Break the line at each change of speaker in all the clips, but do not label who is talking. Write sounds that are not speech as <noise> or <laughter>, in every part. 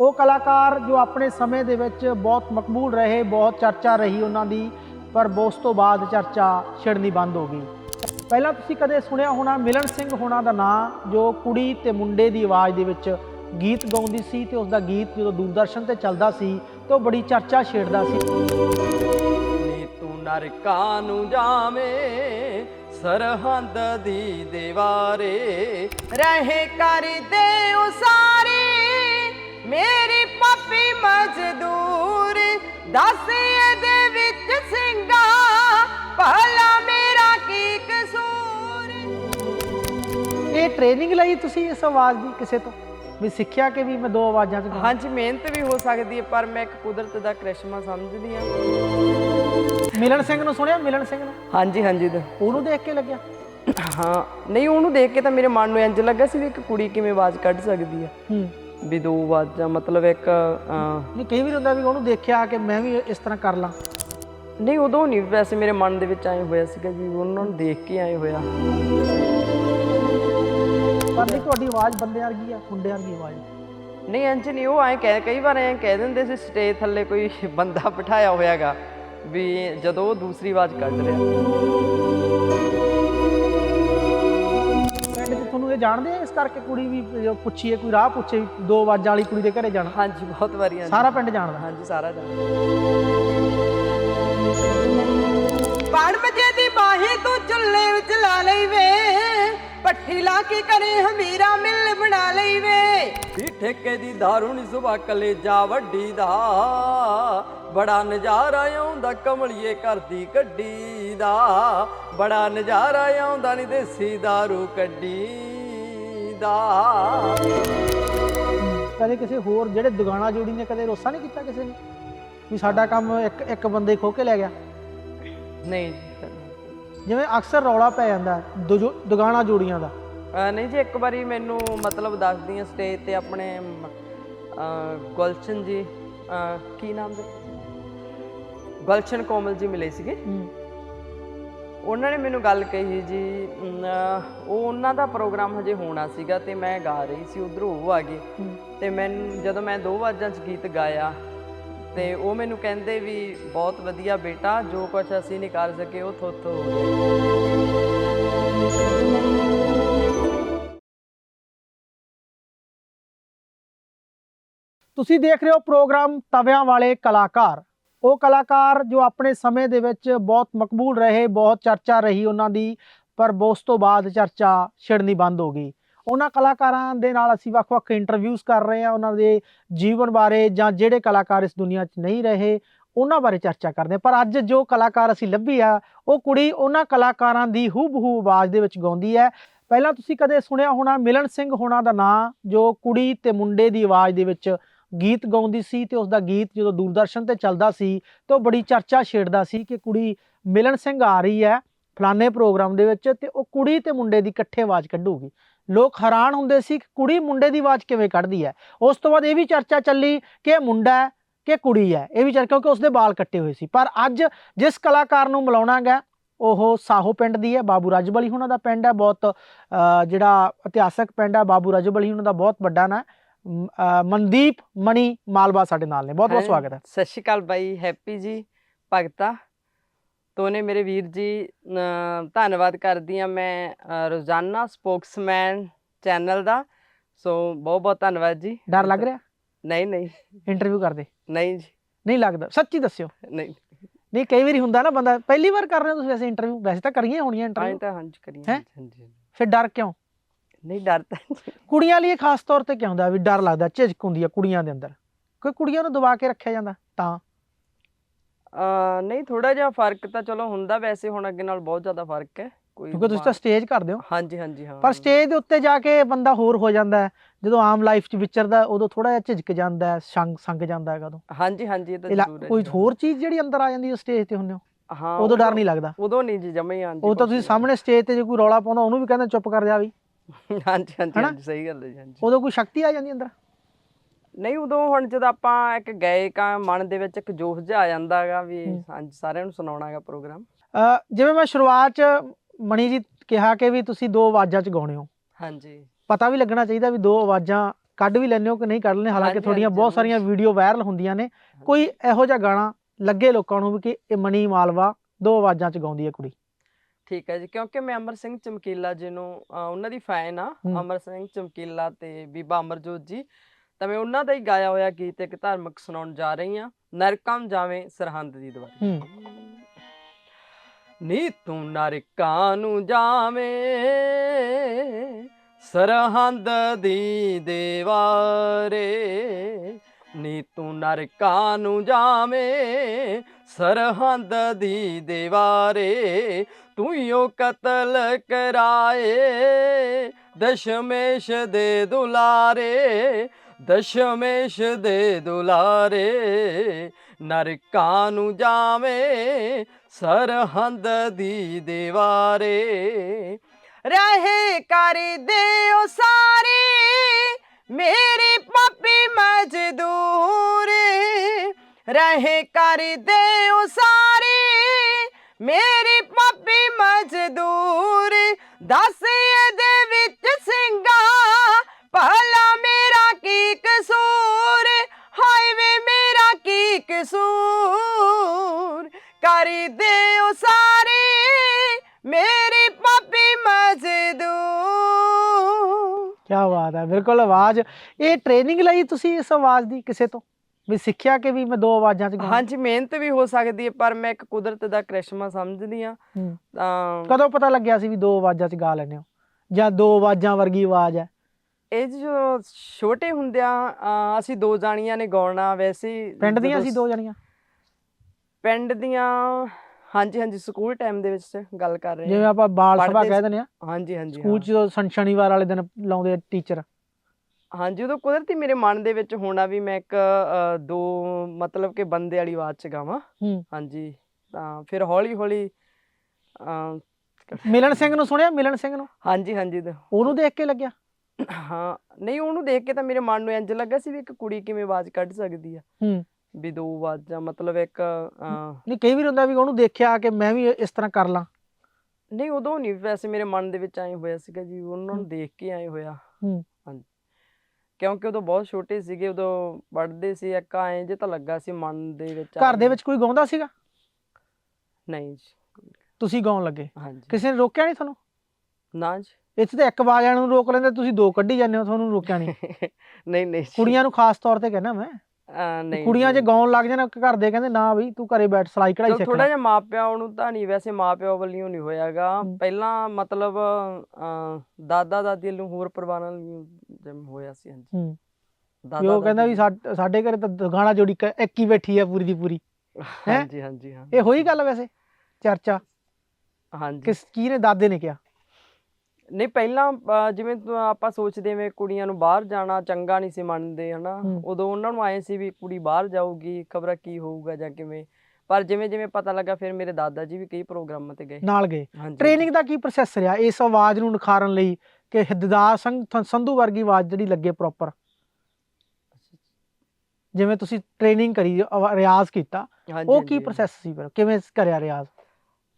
ਉਹ ਕਲਾਕਾਰ ਜੋ ਆਪਣੇ ਸਮੇਂ ਦੇ ਵਿੱਚ ਬਹੁਤ ਮਕਬੂਲ ਰਹੇ, ਬਹੁਤ ਚਰਚਾ ਰਹੀ ਉਹਨਾਂ ਦੀ, ਪਰ ਉਸ ਤੋਂ ਬਾਅਦ ਚਰਚਾ ਛਿੜਨੀ ਬੰਦ ਹੋ ਗਈ। ਪਹਿਲਾਂ ਤੁਸੀਂ ਕਦੇ ਸੁਣਿਆ ਹੋਣਾ ਮਿਲਨ ਸਿੰਘ ਹੋਣਾ ਦਾ ਨਾਂ, ਜੋ ਕੁੜੀ ਤੇ ਮੁੰਡੇ ਦੀ ਆਵਾਜ਼ ਦੇ ਵਿੱਚ ਗੀਤ ਗਾਉਂਦੀ ਸੀ ਤੇ ਉਸ ਦਾ ਗੀਤ ਜਦੋਂ ਦੂਰਦਰਸ਼ਨ ਤੇ ਚੱਲਦਾ ਸੀ ਤੇ ਉਹ ਬੜੀ ਚਰਚਾ ਛੇੜਦਾ ਸੀ।
ਨੀ ਤੂੰ ਨਰਕਾਂ ਨੂੰ ਜਾਵੇਂ, ਸਰਹੰਦ ਦੀ ਦੀਵਾਰੇ, ਰਹੇ ਕਰਦੇ ਉਸਾਰੀ ਮੇਰੀ ਪਾਪੀ ਮਜ਼ਦੂਰ ਦੱਸ ਇਹਦੇ ਵਿੱਚ ਸਿੰਘਾ ਭਲਾ ਮੇਰਾ ਕੀ ਕਸੂਰ?
ਇਹ ਟ੍ਰੇਨਿੰਗ ਲਈ ਤੁਸੀਂ ਇਸ ਆਵਾਜ਼ ਦੀ ਕਿਸੇ ਤੋਂ? ਵੀ ਸਿੱਖਿਆ ਕਿ ਵੀ ਮੈਂ ਦੋ ਆਵਾਜ਼ਾਂ ਚ
ਹਾਂਜੀ ਮਿਹਨਤ ਵੀ ਹੋ ਸਕਦੀ ਹੈ ਪਰ ਮੈਂ ਇੱਕ ਕੁਦਰਤ ਦਾ ਕ੍ਰਿਸ਼ਮਾ ਸਮਝਦੀ ਹਾਂ।
ਮਿਲਨ ਸਿੰਘ ਨੂੰ ਸੁਣਿਆ? ਮਿਲਨ ਸਿੰਘ ਨੂੰ?
ਹਾਂਜੀ ਹਾਂਜੀ। ਦ-
ਉਹਨੂੰ ਦੇਖ ਕੇ ਲੱਗਿਆ?
ਹਾਂ ਨਹੀਂ ਉਹਨੂੰ ਦੇਖ ਕੇ ਤਾਂ ਮੇਰੇ ਮਨ ਨੂੰ ਇੰਜ ਲੱਗਾ ਸੀ ਵੀ ਇੱਕ ਕੁੜੀ ਕਿਵੇਂ ਆਵਾਜ਼ ਕੱਢ ਸਕਦੀ ਹੈ।
ਹੂੰ।
ਵੀ ਦੋ ਆਵਾਜ਼ਾਂ ਮਤਲਬ ਇੱਕ ਅਹ,
ਨਹੀਂ ਕਈ ਵਾਰ ਹੁੰਦਾ ਵੀ ਉਹਨੂੰ ਦੇਖਿਆ ਕਿ ਮੈਂ ਵੀ ਇਸ ਤਰ੍ਹਾਂ ਕਰ ਲਾਂ।
ਨਹੀਂ ਉਦੋਂ ਨਹੀਂ ਵੈਸੇ ਮੇਰੇ ਮਨ ਦੇ ਵਿੱਚ ਆਏ ਹੋਇਆ ਸੀਗਾ ਵੀ ਉਹਨਾਂ ਨੂੰ ਦੇਖ ਕੇ ਆਏ ਹੋਇਆ।
ਪਰ ਨਹੀਂ ਤੁਹਾਡੀ ਆਵਾਜ਼ ਬੰਦੇ ਵਰਗੀ ਆ ਮੁੰਡੇ ਵਰਗੀ ਆਵਾਜ਼।
ਨਹੀਂ ਇੰਜ ਨਹੀਂ ਉਹ ਐ ਕਹਿ ਕਈ ਵਾਰ ਐ ਕਹਿ ਦਿੰਦੇ ਸੀ ਸਟੇਜ ਥੱਲੇ ਕੋਈ ਬੰਦਾ ਬਿਠਾਇਆ ਹੋਇਆਗਾ ਵੀ ਜਦੋਂ ਉਹ ਦੂਸਰੀ ਆਵਾਜ਼ ਕੱਢ ਰਿਹਾ।
ਜਾਣਦੇ ਆ ਇਸ ਕਰਕੇ ਕੁੜੀ ਵੀ ਜੋ ਪੁੱਛੀਏ ਕੋਈ ਰਾਹ ਪੁੱਛੇ ਵੀ ਦੋ ਆਵਾਜ਼ਾਂ ਵਾਲੀ ਕੁੜੀ ਦੇ ਘਰੇ ਜਾਣਾ।
ਹਾਂਜੀ ਬਹੁਤ ਵਾਰੀ ਹਾਂਜੀ
ਸਾਰਾ ਪਿੰਡ ਜਾਣਦਾ।
ਹਾਂਜੀ ਸਾਰਾ ਜਾਣਦਾ। ਪੜ ਮਜੇ ਦੀ ਬਾਹੀ ਤੂੰ ਚੁੱਲ੍ਹੇ ਵਿੱਚ ਲਾ ਲਈ ਵੇ। ਪੱਠੀ ਲਾ ਕੇ ਕਰੇ ਹਮੀਰਾ ਮਿਲ ਬਣਾ ਲਈ ਵੇ। ਵੀ ਠੇਕੇ ਦੀ ਦਾਰੂ ਨੀ ਸੁਬਾ ਕਲੇਜਾ ਵੱਡੀ ਦਾ। ਬੜਾ ਨਜ਼ਾਰਾ ਆਉਂਦਾ ਕਮਲੀਏ ਕਰਦੀ ਗੱਡੀ ਦਾ। ਬੜਾ ਨਜ਼ਾਰਾ ਆਉਂਦਾ ਨੀ ਦੇਸੀ ਦਾਰੂ ਕੱਢੀ ਦਾ
ਕਦੇ ਕਿਸੇ ਹੋਰ ਜਿਹੜੇ ਦੁਗਾਣਾ ਜੋੜੀ ਨੇ ਕਦੇ ਰੋਸਾ ਨਹੀਂ ਕੀਤਾ ਕਿਸੇ ਨੇ? ਵੀ ਸਾਡਾ ਕੰਮ ਇੱਕ ਇੱਕ ਬੰਦੇ ਖੋ ਕੇ ਲੈ ਗਿਆ।
ਨਹੀਂ।
ਜਿਵੇਂ ਅਕਸਰ ਰੌਲਾ ਪੈ ਜਾਂਦਾ ਦੁਜੋ- ਦੁਗਾਣਾ ਜੋੜੀਆਂ ਦਾ।
ਅਹ ਨਹੀਂ ਜੀ ਇੱਕ ਵਾਰੀ ਮੈਨੂੰ ਮਤਲਬ ਦੱਸਦੀ ਆ ਸਟੇਜ ਤੇ ਆਪਣੇ ਮ, ਅਹ ਗੁਲਸ਼ਨ ਜੀ ਅਹ ਕੀ ਨਾਮ ਦੇ? ਗੁਲਸ਼ਨ ਕੋਮਲ ਜੀ ਮਿਲੇ ਸੀਗੇ।
ਹੂੰ।
ਉਹਨਾਂ ਨੇ ਮੈਨੂੰ ਗੱਲ ਕਹੀ ਜੀ ਉਹ ਉਹਨਾਂ ਦਾ ਪ੍ਰੋਗਰਾਮ ਹਜੇ ਹੋਣਾ ਸੀਗਾ ਤੇ ਮੈਂ ਗਾ ਰਹੀ ਸੀ ਉਧਰੋਂ ਉਹ ਆ ਗਏ। ਤੇ ਮੈਂ ਜਦੋਂ ਮੈਂ ਦੋ ਆਵਾਜ਼ਾਂ 'ਚ ਗੀਤ ਗਾਇਆ ਤੇ ਉਹ ਮੈਨੂੰ ਕਹਿੰਦੇ ਵੀ ਬਹੁਤ ਵਧੀਆ ਬੇਟਾ ਜੋ ਕੁਝ ਅਸੀਂ ਨਹੀਂ ਕਰ ਸਕੇ ਉਹ ਥੋਥੋ ਹੋ ਗਿਆ।
ਤੁਸੀਂ ਦੇਖ ਰਹੇ ਹੋ ਪ੍ਰੋਗਰਾਮ ਤਵਿਆਂ ਵਾਲੇ ਕਲਾਕਾਰ। ਉਹ ਕਲਾਕਾਰ ਜੋ ਆਪਣੇ ਸਮੇਂ ਦੇ ਵਿੱਚ ਬਹੁਤ ਮਕਬੂਲ ਰਹੇ, ਬਹੁਤ ਚਰਚਾ ਰਹੀ ਉਹਨਾਂ ਦੀ, ਪਰ ਉਸ ਤੋਂ ਬਾਅਦ ਚਰਚਾ ਛਿੜਨੀ ਬੰਦ ਹੋ ਗਈ। ਉਹਨਾਂ ਕਲਾਕਾਰਾਂ ਦੇ ਨਾਲ ਅਸੀਂ ਵੱਖ-ਵੱਖ ਇੰਟਰਵਿਊਜ਼ ਕਰ ਰਹੇ ਹਾਂ, ਉਹਨਾਂ ਦੇ ਜੀਵਨ ਬਾਰੇ ਜਾਂ ਜਿਹੜੇ ਕਲਾਕਾਰ ਇਸ ਦੁਨੀਆ 'ਚ ਨਹੀਂ ਰਹੇ, ਉਹਨਾਂ ਬਾਰੇ ਚਰਚਾ ਕਰਦੇ ਪਰ ਅੱਜ ਜੋ ਕਲਾਕਾਰ ਅਸੀਂ ਲੱਭੀ ਆ, ਉਹ ਕੁੜੀ ਉਹਨਾਂ ਕਲਾਕਾਰਾਂ ਦੀ ਹੂਬਹੂ ਆਵਾਜ਼ ਦੇ ਵਿੱਚ ਗਾਉਂਦੀ ਹੈ। ਪਹਿਲਾਂ ਤੁਸੀਂ ਕਦੇ ਸੁਣਿਆ ਹੋਣਾ ਮਿਲਨ ਸਿੰਘ ਹੋਣਾ ਦਾ ਨਾਂ, ਜੋ ਕੁੜੀ ਤੇ ਮੁੰਡੇ ਦੀ ਆਵਾਜ਼ ਦੇ ਵਿੱਚ ਗੀਤ ਗਾਉਂਦੀ ਸੀ ਤੇ ਉਸ ਦਾ ਗੀਤ ਜਦੋਂ ਦੂਰਦਰਸ਼ਨ ਤੇ ਚੱਲਦਾ ਸੀ ਤੇ ਉਹ ਬੜੀ ਚਰਚਾ ਛੇੜਦਾ ਸੀ ਕਿ ਕੁੜੀ ਮਿਲਨ ਸਿੰਘ ਆ ਰਹੀ ਹੈ ਫਲਾਣੇ ਪ੍ਰੋਗਰਾਮ ਦੇ ਵਿੱਚ ਤੇ ਉਹ ਕੁੜੀ ਤੇ ਮੁੰਡੇ ਦੀ ਇਕੱਠੇ ਆਵਾਜ਼ ਕੱਢੂਗੀ। ਲੋਕ ਹੈਰਾਨ ਹੁੰਦੇ ਸੀ ਕਿ ਕੁੜੀ ਮੁੰਡੇ ਦੀ ਆਵਾਜ਼ ਕਿਵੇਂ ਕੱਢਦੀ ਹੈ। ਉਸ ਤੋਂ ਬਾਅਦ ਇਹ ਵੀ ਚਰਚਾ ਚੱਲੀ ਕਿ ਇਹ ਮੁੰਡਾ ਹੈ ਕਿ ਕੁੜੀ ਹੈ। ਇਹ ਵੀ ਚਰਚਾ ਕਿਉਂਕਿ ਉਸਦੇ ਵਾਲ ਕੱਟੇ ਹੋਏ ਸੀ। ਪਰ ਅੱਜ ਜਿਸ ਕਲਾਕਾਰ ਨੂੰ ਮਿਲਾਉਣਾ ਗਾ, ਉਹ ਸਾਹੋ ਪਿੰਡ ਦੀ ਹੈ, ਬਾਬੂ ਰਜਬਲੀ ਉਹਨਾਂ ਦਾ ਪਿੰਡ ਹੈ, ਬਹੁਤ ਜਿਹੜਾ ਇਤਿਹਾਸਕ ਪਿੰਡ ਹੈ, ਬਾਬੂ ਰਜਬਲੀ ਉਹਨਾਂ ਦਾ ਬਹੁਤ ਵੱਡਾ ਨਾਂ ਮਨਦੀਪ ਮਣੀ ਮਾਲਵਾ ਸਾਡੇ ਨਾਲ ਨੇ। ਬਹੁਤ ਬਹੁਤ ਸਵਾਗਤ ਹੈ।
ਸਤਿ ਸ਼੍ਰੀ ਅਕਾਲ ਬਾਈ ਹੈਪੀ ਜੀ ਭਗਤਾ। ਤੋਨੇ ਮੇਰੇ ਵੀਰ ਜੀ ਧੰਨਵਾਦ ਕਰਦੀ ਆ ਮੈਂ ਰੋਜ਼ਾਨਾ ਸਪੋਕਸਮੈਨ ਚੈਨਲ ਦਾ। ਸੋ ਬਹੁਤ ਬਹੁਤ ਧੰਨਵਾਦ ਜੀ।
ਡਰ ਲੱਗ ਰਿਹਾ?
ਨਹੀਂ ਨਹੀਂ।
ਇੰਟਰਵਿਊ ਕਰਦੇ।
ਨਹੀਂ ਜੀ।
ਨਹੀਂ ਲੱਗਦਾ। ਸੱਚੀ ਦੱਸਿਓ।
ਨਹੀਂ।
ਨਹੀਂ ਕਈ ਵਾਰੀ ਹੁੰਦਾ ਨਾ ਬੰਦਾ ਪਹਿਲੀ ਵਾਰ ਕਰ ਰਹੇ ਹੋ ਤੁਸੀਂ ਵੈਸੇ ਇੰਟਰਵਿਊ ਵੈਸੇ ਤਾਂ ਕਰੀਏ ਹੋਣੀਆਂ ਇੰਟਰਵਿਊ
ਤਾਂ ਹਾਂਜੀ ਕਰੀਏ
ਹੈਂ?
ਹਾਂਜੀ, ਹਾਂਜੀ।
ਫਿਰ ਡਰ ਕਿਉਂ?
ਨਹੀਂ ਡਰਦਾ
ਕੁੜੀਆਂ ਲਈ ਇਹ ਖਾਸ ਤੌਰ ਤੇ ਕਿਉਂ ਹੁੰਦਾ ਵੀ ਡਰ ਲੱਗਦਾ ਝਿਜਕ ਹੁੰਦੀ ਆ ਕੁੜੀਆਂ ਦੇ ਅੰਦਰ। ਕੋਈ ਕੁੜੀਆਂ ਨੂੰ ਦਬਾ ਕੇ ਰੱਖਿਆ ਜਾਂਦਾ ਤਾਂ?
ਨਹੀਂ ਥੋੜਾ ਜਿਹਾ ਫ਼ਰਕ ਤਾਂ ਚਲੋ ਹੁੰਦਾ ਵੈਸੇ ਹੁਣ ਅੱਗੇ ਨਾਲ ਬਹੁਤ ਜ਼ਿਆਦਾ ਫ਼ਰਕ ਹੈ। ਕੋਈ
ਕਿਉਂਕਿ ਤੁਸੀਂ ਤਾਂ ਸਟੇਜ ਕਰਦੇ ਹੋ।
ਹਾਂਜੀ ਹਾਂਜੀ ਹਾਂ।
ਪਰ ਸਟੇਜ ਦੇ ਉੱਤੇ ਜਾ ਕੇ ਬੰਦਾ ਹੋਰ ਹੋ ਜਾਂਦਾ ਹੈ। ਜਦੋਂ ਆਮ ਲਾਈਫ 'ਚ ਵਿਚਰਦਾ ਉਦੋਂ ਥੋੜਾ ਜਿਹਾ ਝਿਜਕ ਜਾਂਦਾ ਹੈ ਸੰਗ ਸੰਗ ਜਾਂਦਾ ਹੈਗਾ ਉਦੋਂ।
ਹਾਂਜੀ ਹਾਂਜੀ ਇਹ ਤਾਂ
ਇਹ ਲਾ-
ਜ਼ਰੂਰ ਹੈ
ਕੋਈ
ਜੀ।
ਹੋਰ ਚੀਜ਼ ਜਿਹੜੀ ਅੰਦਰ ਆ ਜਾਂਦੀ ਹੈ ਸਟੇਜ ਤੇ ਹੁੰਦੇ ਹੋ?
ਹਾਂ
ਉਦੋਂ ਡਰ ਨਹੀਂ ਲੱਗਦਾ।
ਉਦੋਂ ਨਹੀਂ ਜੀ ਜਮੇ ਹਾਂਜੀ
ਉਹ ਤਾਂ ਤੁਸੀਂ ਸਾਹਮਣੇ ਸਟੇਜ ਤੇ ਜੇ ਕੋਈ ਰੌਲਾ ਪਾਉਂਦਾ ਉਹਨੂੰ ਵੀ ਕਹਿੰਦੇ ਚੁੱਪ ਕਰ ਜਾ ਵੀ। <laughs>
ਹਾਂਜੀ ਹਾਂਜੀ ਸਹੀ ਗੱਲ ਹੈ ਜੀ ਹਾਂਜੀ।
ਉਦੋਂ ਕੋਈ ਸ਼ਕਤੀ ਆ ਜਾਂਦੀ ਅੰਦਰ?
ਨਹੀਂ ਉਦੋਂ ਹੁਣ ਜਦ ਆਪਾਂ ਇੱਕ ਗਾਇਕ ਆ ਮਨ ਦੇ ਵਿੱਚ ਇੱਕ ਜੋਸ਼ ਜਿਹਾ ਆ ਜਾਂਦਾ ਹੈਗਾ ਵੀ
ਹੂੰ।
ਹਾਂਜੀ ਸਾਰਿਆਂ ਨੂੰ ਸੁਣਾਉਣਾ ਹੈਗਾ ਪ੍ਰੋਗਰਾਮ।
ਜਿਵੇਂ ਮੈਂ ਸ਼ੁਰੂਆਤ 'ਚ ਮਣੀ ਜੀ ਕਿਹਾ ਕਿ ਵੀ ਤੁਸੀਂ ਦੋ ਆਵਾਜ਼ਾਂ 'ਚ ਗਾਉਣੇ ਹੋ।
ਹਾਂਜੀ।
ਪਤਾ ਵੀ ਲੱਗਣਾ ਚਾਹੀਦਾ ਵੀ ਦੋ ਆਵਾਜ਼ਾਂ ਕੱਢ ਵੀ ਲੈਂਦੇ ਹੋ ਕਿ ਨਹੀਂ ਕੱਢ ਲੈਂਦੇ ਹਾਲਾਂਕਿ
ਹਾਂਜੀ,
ਤੁਹਾਡੀਆਂ
ਹਾਂਜੀ,
ਬਹੁਤ
ਜ਼ਰੂਰ।
ਸਾਰੀਆਂ ਵੀਡੀਓ ਵਾਇਰਲ ਹੁੰਦੀਆਂ ਨੇ। ਕੋਈ ਇਹੋ ਜਿਹਾ ਗਾਣਾ ਲੱਗੇ ਲੋਕਾਂ ਨੂੰ ਵੀ ਕਿ ਇਹ ਮਨੀ ਮਾਲਵਾ ਦੋ ਆਵਾਜ਼ਾਂ ਚ ਗਾਉਂਦੀ ਹੈ ਕੁੜੀ।
ਠੀਕ ਹੈ ਜੀ ਕਿਉਂਕਿ ਮੈਂ ਅਮਰ ਸਿੰਘ ਚਮਕੀਲਾ ਜੀ ਨੂੰ ਅ, ਉਹਨਾਂ ਦੀ ਫੈਨ ਆ
ਹੂੰ।
ਅਮਰ ਸਿੰਘ ਚਮਕੀਲਾ ਤੇ ਬੀਬਾ ਅਮਰਜੋਤ ਜੀ ਤਾਂ ਮੈਂ ਉਹਨਾਂ ਦਾ ਹੀ ਗਾਇਆ ਹੋਇਆ ਗੀਤ ਇੱਕ ਧਾਰਮਿਕ ਸੁਣਾਉਣ ਜਾ ਰਹੀ ਹਾਂ ਨਰਕਮ ਜਾਵੇਂ ਸਰਹੰਦ ਦੀ ਦੁਆਰੀ
ਹੂੰ
ਨੀ ਤੂੰ ਨਰਕਾਂ ਨੂੰ ਜਾਵੇਂ ਸਰਹੰਦ ਦੀ ਦੇਵਾਰੇ ਨੀ ਤੂੰ ਨਰਕਾਂ ਨੂੰ ਜਾਵੇਂ ਸਰਹੰਦ ਦੀ ਦੇਵਾਰੇ ਤੂੰ ਯੋ ਕਤਲ ਕਰਾਏ, ਦਸ਼ਮੇਸ਼ ਦੇ ਦੁਲਾਰੇ, ਦਸ਼ਮੇਸ਼ ਦੇ ਦੁਲਾਰੇ, ਨਰਕਾਂ ਨੂੰ ਜਾਵੇਂ ਸਰਹੰਦ ਦੀ ਦੀਵਾਰੇ। ਰਹੇ ਕਰ ਦਿਓ ਸਾਰੇ, ਮੇਰੇ ਪਾਪੀ ਮਜ਼ਦੂਰ। ਰਹੇ ਕਰ ਦਿਓ ਸਾਰੇ, ਮੇਰੀ ਪਾਪੀ ਮਜ਼ਦੂਰ ਦੱਸ ਇਹਦੇ ਵਿੱਚ ਸਿੰਘਾ, ਭਲਾ ਮੇਰਾ ਕੀ ਕਸੂਰ? ਹਾਏ ਵੇ ਮੇਰਾ ਕੀ ਕਸੂਰ? ਕਰ ਦਿਓ ਸਾਰੇ ਮੇਰੀ ਪਾਪੀ ਮਜ਼ਦੂਰ।
ਕੀ ਬਾਤ ਹੈ, ਬਿਲਕੁਲ ਆਵਾਜ਼। ਇਹ ਟ੍ਰੇਨਿੰਗ ਲਈ ਤੁਸੀਂ ਇਸ ਆਵਾਜ਼ ਦੀ ਕਿਸੇ ਤੋਂ? ਵੀ ਸਿੱਖਿਆ ਕਿ ਵੀ ਮੈਂ ਦੋ ਆਵਾਜ਼ਾਂ ਚ ਗਾਉਣਾ
ਹਾਂਜੀ ਮਿਹਨਤ ਵੀ ਹੋ ਸਕਦੀ ਹੈ ਪਰ ਮੈਂ ਇੱਕ ਕੁਦਰਤ ਦਾ ਕ੍ਰਿਸ਼ਮਾ ਸਮਝਦੀ ਆ
ਹੂੰ।
ਤਾਂ
ਕਦੋਂ ਪਤਾ ਲੱਗਿਆ ਸੀ ਵੀ ਦੋ ਆਵਾਜ਼ਾਂ ਚ ਗਾ ਲੈਂਦੇ ਹੋ? ਜਾਂ ਦੋ ਆਵਾਜ਼ਾਂ ਵਰਗੀ ਆਵਾਜ਼ ਹੈ?
ਇਹ ਜੋ ਛੋਟੇ ਹੁੰਦਿਆਂ ਅਹ, ਅਸੀਂ ਦੋ ਜਾਣੀਆਂ ਨੇ ਗਾਉਣਾ ਵੈਸੇ ਹੀ
ਪਿੰਡ ਦੀਆਂ
ਜਦੋਂ
ਸੀ ਦੋ ਜਣੀਆਂ?
ਪਿੰਡ ਦੀਆਂ ਹਾਂਜੀ ਹਾਂਜੀ ਸਕੂਲ ਟਾਈਮ ਦੇ ਵਿੱਚ ਗੱਲ ਕਰ ਰਹੇ
ਜਿਵੇਂ
ਹਾਂ।
ਆਪਾਂ ਬਾਲ ਸਭਾ
ਪੜ੍ਹਦੇ
ਕਹਿ
ਸੀ।
ਦਿੰਦੇ ਆ
ਹਾਂਜੀ ਹਾਂਜੀ
ਸਕੂਲ ਚ ਜਦੋਂ ਸ਼ਨ- ਸ਼ਨੀਵਾਰ ਵਾਲੇ ਦਿਨ ਲਾਉਂਦੇ ਆ ਟੀਚਰ।
ਹਾਂਜੀ ਉਦੋਂ ਕੁਦਰਤੀ ਮੇਰੇ ਮਨ ਦੇ ਵਿੱਚ ਹੋਣਾ ਵੀ ਮੈਂ ਇੱਕ ਦੋ ਮਤਲਬ ਕਿ ਬੰਦੇ ਵਾਲੀ ਆਵਾਜ਼ ਚ ਗਾਵਾਂ
ਹੂੰ।
ਹਾਂਜੀ ਤਾਂ ਫਿਰ ਹੌਲੀ ਹੌਲੀ
ਮਿਲਨ ਸਿੰਘ ਨੂੰ ਸੁਣਿਆ? ਮਿਲਨ ਸਿੰਘ ਨੂੰ?
ਹਾਂਜੀ ਹਾਂਜੀ ਦ-
ਉਹਨੂੰ ਦੇਖ ਕੇ ਲੱਗਿਆ?
ਹਾਂ ਨਹੀਂ ਉਹਨੂੰ ਦੇਖ ਕੇ ਤਾਂ ਮੇਰੇ ਮਨ ਨੂੰ ਇੰਜ ਲੱਗਾ ਸੀ ਵੀ ਇੱਕ ਕੁੜੀ ਕਿਵੇਂ ਆਵਾਜ਼ ਕੱਢ ਸਕਦੀ ਆ।
ਹੂੰ।
ਵੀ ਦੋ ਆਵਾਜ਼ਾਂ ਮਤਲਬ ਇੱਕ ਅਹ,
ਨਹੀਂ ਕਈ ਵਾਰ ਹੁੰਦਾ ਵੀ ਉਹਨੂੰ ਦੇਖਿਆ ਕਿ ਮੈਂ ਵੀ ਇਸ ਤਰ੍ਹਾਂ ਕਰ ਲਾਂ।
ਨਹੀਂ ਉਦੋਂ ਨਹੀਂ ਵੈਸੇ ਮੇਰੇ ਮਨ ਦੇ ਵਿੱਚ ਐਂ ਹੋਇਆ ਸੀਗਾ ਜੀ ਉਹਨਾਂ ਨੂੰ। ਦੇਖ ਕੇ ਐਂ ਹੋਇਆ।
ਹੂੰ।
ਕਿਉਂਕਿ ਉਦੋਂ ਬਹੁਤ ਛੋਟੇ ਸੀਗੇ ਉਦੋਂ ਪੜ੍ਹਦੇ ਸੀ ਇੱਕ ਐਂ ਜੇ ਤਾਂ ਲੱਗਾ ਸੀ ਮਨ ਦੇ ਵਿੱਚ
ਘਰ ਦੇ। ਵਿੱਚ ਕੋਈ ਗਾਉਂਦਾ ਸੀਗਾ?
ਨਹੀਂ ਜੀ।
ਤੁਸੀਂ ਗਾਉਣ ਲੱਗੇ?
ਹਾਂਜੀ।
ਕਿਸੇ ਨੇ ਰੋਕਿਆ ਨਹੀਂ ਤੁਹਾਨੂੰ?
ਨਾ ਜੀ।
ਇੱਥੇ ਤਾਂ ਇੱਕ ਆਵਾਜ਼ ਨੂੰ ਰੋਕ ਲੈਂਦੇ ਤੁਸੀਂ ਦੋ ਕੱਢੀ ਜਾਂਦੇ ਹੋ ਤੁਹਾਨੂੰ ਰੋਕਿਆ ਨਹੀਂ। <laughs>
ਨਹੀਂ ਨਹੀਂ।
ਕੁੜੀਆਂ ਨੂੰ ਖਾਸ ਤੌਰ ਤੇ ਕਹਿੰਦਾ ਮੈਂ।
ਨਹੀਂ
ਕੁੜੀਆਂ ਜੇ। ਗਾਉਣ ਲੱਗ ਜਾਣ ਘਰ ਦੇ ਕਹਿੰਦੇ ਨਾ ਬਈ ਤੂੰ ਘਰੇ ਬੈਠ ਸਲਾਈ ਕਢਾਈ ਸਿੱਖ
ਥੋੜਾ ਜਿਹਾ ਮਾਪਿਆਂ ਨੂੰ ਤਾਂ ਨਹੀਂ ਵੈਸੇ ਮਾਪਿਆਂ ਵੱਲੋਂ ਨਹੀਂ ਹੋਇਆਗਾ। ਪਹਿਲਾਂ ਮਤਲਬ ਦਾਦਾ ਦਾਦੀ ਨੂੰ ਹੋਰ ਪਰਿਵਾਰਾਂ ਨੂੰ ਜਿਵੇਂ ਹੋਇਆ ਸੀ ਹਾਂਜੀ।
ਹੂੰ। ਵੀ ਉਹ ਕਹਿੰਦਾ ਵੀ ਸਾਡ- ਘਰੇ ਤਾਂ ਗਾਣਾ ਜੋੜੀ ਕ- ਇੱਕ ਹੀ ਬੈਠੀ ਆ ਪੂਰੀ ਦੀ ਪੂਰੀ। ਹੈਂ?
ਹਾਂਜੀ ਹਾਂਜੀ ਹਾਂ।
ਇਹ ਹੋਈ ਗੱਲ ਵੈਸੇ? ਚਰਚਾ?
ਹਾਂਜੀ।
ਕਿਸ ਕੀ ਨੇ ਦਾਦੇ ਨੇ ਕਿਹਾ?
ਨਹੀਂ ਪਹਿਲਾਂ ਅਹ, ਜਿਵੇਂ ਤੁ- ਆਪਾਂ ਸੋਚਦੇ ਵੇਂ ਕੁੜੀਆਂ ਨੂੰ ਬਾਹਰ ਜਾਣਾ ਚੰਗਾ ਨਹੀਂ ਸੀ ਮੰਨਦੇ ਹਨਾ?
ਹੂੰ।
ਉਦੋਂ ਉਹਨਾਂ ਨੂੰ ਆਏ ਸੀ ਵੀ ਕੁੜੀ ਬਾਹਰ ਜਾਊਗੀ ਖਬਰਾਂ ਕੀ ਹੋਊਗਾ ਜਾਂ ਕਿਵੇਂ? ਪਰ ਜਿਵੇਂ ਜਿਵੇਂ ਪਤਾ ਲੱਗਾ ਫਿਰ ਮੇਰੇ ਦਾਦਾ ਜੀ ਵੀ ਕਈ ਪ੍ਰੋਗਰਾਮਾਂ ਤੇ ਗਏ।
ਨਾਲ ਗਏ।
ਹਾਂਜੀ।
ਟ੍ਰੇਨਿੰਗ ਦਾ ਕੀ ਪ੍ਰੋਸੈਸ ਰਿਹਾ? ਇਸ ਆਵਾਜ਼ ਨੂੰ ਨਿਖਾਰਨ ਲਈ ਕਿ ਹਿੱਦਦਾਰ ਸਿੰਘ ਸੰਧੂ ਵਰਗੀ ਆਵਾਜ਼ ਜਿਹੜੀ ਲੱਗੇ ਪ੍ਰੋਪਰ ਜਿਵੇਂ ਤੁਸੀਂ ਟ੍ਰੇਨਿੰਗ ਕਰੀ ਅਵਾ- ਰਿਆਜ਼ ਕੀਤਾ ਉਹ ਕੀ। ਪ੍ਰੋਸੈਸ ਸੀ ਫਿਰ ਕਿਵੇਂ ਕਰਿਆ ਰਿਆਜ਼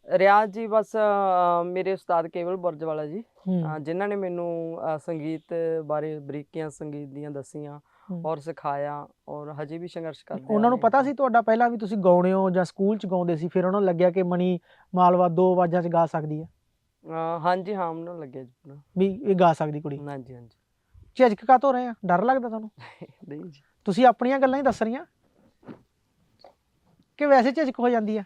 ਰਿਆਜ਼ ਜੀ ਬਸ ਅਹ, ਮੇਰੇ ਉਸਤਾਦ ਕੇਵਲ ਬੁਰਜ ਵਾਲਾ ਜੀ
ਹੂੰ
ਅਹ, ਜਿਨ੍ਹਾਂ ਨੇ ਮੈਨੂੰ ਅਹ, ਸੰਗੀਤ ਬਾਰੇ ਬਰੀਕੀਆਂ ਸੰਗੀਤ ਦੀਆਂ ਦੱਸੀਆਂ
ਹੂੰ।
ਔਰ ਸਿਖਾਇਆ ਔਰ ਹਜੇ ਵੀ ਸੰਘਰਸ਼ ਕਰਦੇ ਆ
ਉਹਨਾਂ ਨੂੰ
ਰਹੇ
ਪਤਾ
ਹਾਂ।
ਸੀ ਤੁਹਾਡਾ ਪਹਿਲਾਂ ਵੀ ਤੁਸੀਂ ਗਾਉਣੇ ਹੋ ਜਾਂ ਸਕੂਲ ਚ ਗਾਉਂਦੇ ਸੀ ਫਿਰ ਉਹਨਾਂ ਨੂੰ ਲੱਗਿਆ ਕਿ ਮਣੀ ਮਾਲਵਾ ਦੋ ਆਵਾਜ਼ਾਂ ਚ ਗਾ ਸਕਦੀ ਹੈ
ਅਹ, ਹਾਂਜੀ ਹਾਂ ਉਹਨਾਂ ਨੂੰ ਲੱਗਿਆ ਜੀ ਪੂਰਾ।
ਵੀ ਇਹ ਗਾ ਸਕਦੀ ਕੁੜੀ
ਹਾਂਜੀ ਹਾਂਜੀ
ਝਿਜਕ ਕਾ ਰਹੇ ਆ ਡਰ ਲੱਗਦਾ ਤੁਹਾਨੂੰ
ਨਹੀਂ ਜੀ
ਤੁਸੀਂ ਆਪਣੀਆਂ ਗੱਲਾਂ ਹੀ ਦੱਸ ਰਹੀਆਂ ਕਿ ਵੈਸੇ ਝਿਜਕ ਹੋ ਜਾਂਦੀ ਆ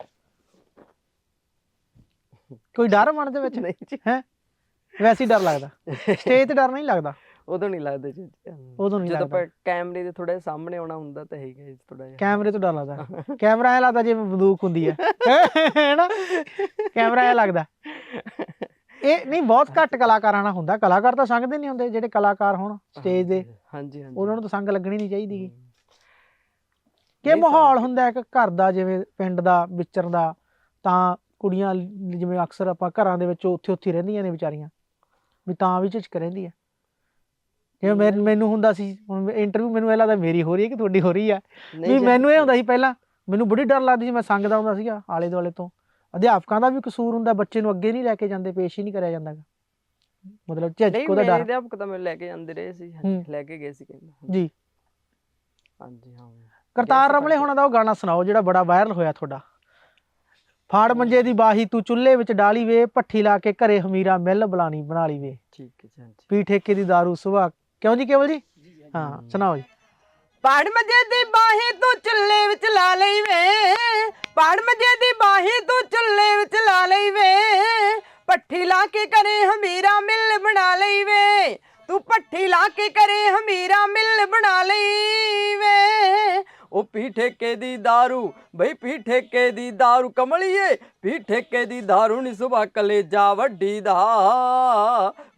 ਕੋਈ ਡਰ ਮਨ ਦੇ ਵਿੱਚ
ਨਹੀਂ ਜੀ
ਹੈ ਵੈਸੇ ਹੀ ਡਰ ਲੱਗਦਾ ਸਟੇਜ ਤੇ ਡਰ ਨਹੀਂ ਲੱਗਦਾ
ਉਦੋਂ ਨਹੀਂ ਲੱਗਦਾ ਜੀ
ਉਦੋਂ ਨਹੀਂ
ਜਦੋਂ
ਲੱਗਦਾ
ਆਪਾਂ ਕੈਮਰੇ ਦੇ ਥੋੜੇ ਸਾਹਮਣੇ ਆਉਣਾ ਹੁੰਦਾ ਤਾਂ ਹੈਗਾ ਜੀ ਥੋੜਾ ਜਿਹਾ
ਕੈਮਰੇ ਤੋਂ ਡਰ ਲੱਗਦਾ ਕੈਮਰਾ ਐ ਲੱਗਦਾ ਜਿਵੇਂ ਬੰਦੂਕ ਹੁੰਦੀ ਹੈ ਹੈਨਾ ਕੈਮਰਾ ਐ ਲੱਗਦਾ ਇਹ ਨਹੀਂ ਬਹੁਤ ਘੱਟ ਕਲਾਕਾਰਾਂ ਨਾਲ ਹੁੰਦਾ। ਕਲਾਕਾਰ ਤਾਂ ਸੰਗਦੇ ਨਹੀਂ ਹੁੰਦੇ ਜਿਹੜੇ ਕਲਾਕਾਰ ਹੋਣ ਸਟੇਜ ਦੇ।
ਹਾਂਜੀ ਹਾਂਜੀ
ਉਹਨਾਂ ਨੂੰ ਤਾਂ ਸੰਗ ਲੱਗਣੀ ਨਹੀਂ ਚਾਹੀਦੀ। ਗੀ। ਕਿ
ਨਹੀਂ
ਮਾਹੌਲ ਹੁੰਦਾ ਇੱਕ ਘਰ ਦਾ ਜਿਵੇਂ ਪਿੰਡ ਦਾ ਵਿਚਰਨ ਦਾ ਤਾਂ ਕੁੜੀਆਂ ਲ- ਜਿਵੇਂ ਅਕਸਰ ਆਪਾਂ ਘਰਾਂ ਦੇ ਵਿੱਚ ਉੱਥੇ ਉੱਥੇ ਹੀ ਰਹਿੰਦੀਆਂ ਨੇ ਵਿਚਾਰੀਆਂ। ਵੀ ਤਾਂ ਵੀ ਝਿਜਕ ਰਹਿੰਦੀ ਆ। ਜਿਵੇਂ ਮੈਂ-
ਨਹੀਂ।
ਮੈਨੂੰ ਹੁੰਦਾ ਸੀ ਹੁਣ ਇੰਟਰਵਿਊ ਮੈਨੂੰ ਇਹ ਲੱਗਦਾ ਮੇਰੀ ਹੋ ਰਹੀ ਹੈ ਕਿ ਤੁਹਾਡੀ ਹੋ ਰਹੀ ਆ?
ਨਹੀਂ
ਵੀ
ਜੀ,
ਮੈਨੂੰ ਇਹ ਹੁੰਦਾ ਸੀ ਪਹਿਲਾਂ ਮੈਨੂੰ ਬੜੀ ਡਰ ਲੱਗਦੀ ਸੀ ਮੈਂ ਸੰਗਦਾ ਹੁੰਦਾ ਸੀਗਾ ਆਲੇ ਦੁਆਲੇ ਤੋਂ। ਅਧਿਆਪਕਾਂ ਦਾ ਵੀ ਕਸੂਰ ਹੁੰਦਾ ਬੱਚੇ ਨੂੰ ਅੱਗੇ ਨਹੀਂ ਲੈ ਕੇ ਜਾਂਦੇ ਪੇਸ਼ ਹੀ ਨਹੀਂ ਕਰਿਆ ਜਾਂਦਾ। ਮਤਲਬ ਝਿਜਕ
ਮੇਰੇ
ਡਰ।
ਅਧਿਆਪਕ ਤਾਂ ਮੈਨੂੰ ਲੈ ਕੇ ਜਾਂਦੇ ਰਹੇ ਸੀ। ਲੈ ਕੇ ਗਏ ਸੀ ਕਹਿੰਦੇ
ਜੀ।
ਹਾਂਜੀ ਹਾਂ।
ਕਰਤਾਰ ਰਮਲੇ। ਹੋਣਾ ਦਾ ਉਹ ਗਾਣਾ ਸੁਣਾਓ ਜਿਹੜਾ ਬੜਾ ਵਾਇਰਲ ਹੋਇਆ ਤੁਹਾਡਾ। ਫਾੜ ਮੰਜੇ ਦੀ ਬਾਹੀ ਤੂੰ ਚੁੱਲ੍ਹੇ ਵਿੱਚ ਡਾਲੀ ਵੇ ਭੱਠੀ ਲਾ ਕੇ ਘਰੇ ਹਮੀਰਾ ਮਿੱਲ ਬੁਲਾਣੀ ਬਣਾ ਲਈ ਵੇ।
ਠੀਕ ਹੈ ਜੀ
ਪੀ ਠੇਕੇ ਦੀ दारू ਸੁਭਾ ਕਿਉਂ ਜੀ ਕੇਵਲ ਜੀ? ਹਾਂ ਸੁਣਾਓ ਜੀ।
ਪਾੜ ਮਜੇ ਦੀ ਬਾਹੀ ਤੂੰ ਚੁੱਲੇ ਵਿੱਚ ਲਾ ਲਈ ਵੇ। ਪਾੜ ਮਜੇ ਦੀ ਬਾਹੀ ਤੂੰ ਚੁੱਲੇ ਵਿੱਚ ਲਾ ਲਈ ਵੇ। ਪੱਠੀ ਲਾ ਕੇ ਕਰੇ ਹਮੀਰਾ ਮਿੱਲ ਬਣਾ ਲਈ ਵੇ। ਤੂੰ ਪੱਠੀ ਲਾ ਕੇ ਕਰੇ ਹਮੀਰਾ ਮਿੱਲ ਬਣਾ ਲਈ। ਉਹ ਪੀ ਠੇਕੇ ਦੀ दारू ਬਈ ਪੀ ਠੇਕੇ ਦੀ दारू ਕਮਲੀਏ ਪੀ ਠੇਕੇ ਦੀ दारू ਨੀ ਸੁਭਾ ਕਲੇਜਾ ਵੱਡੀ ਦਾ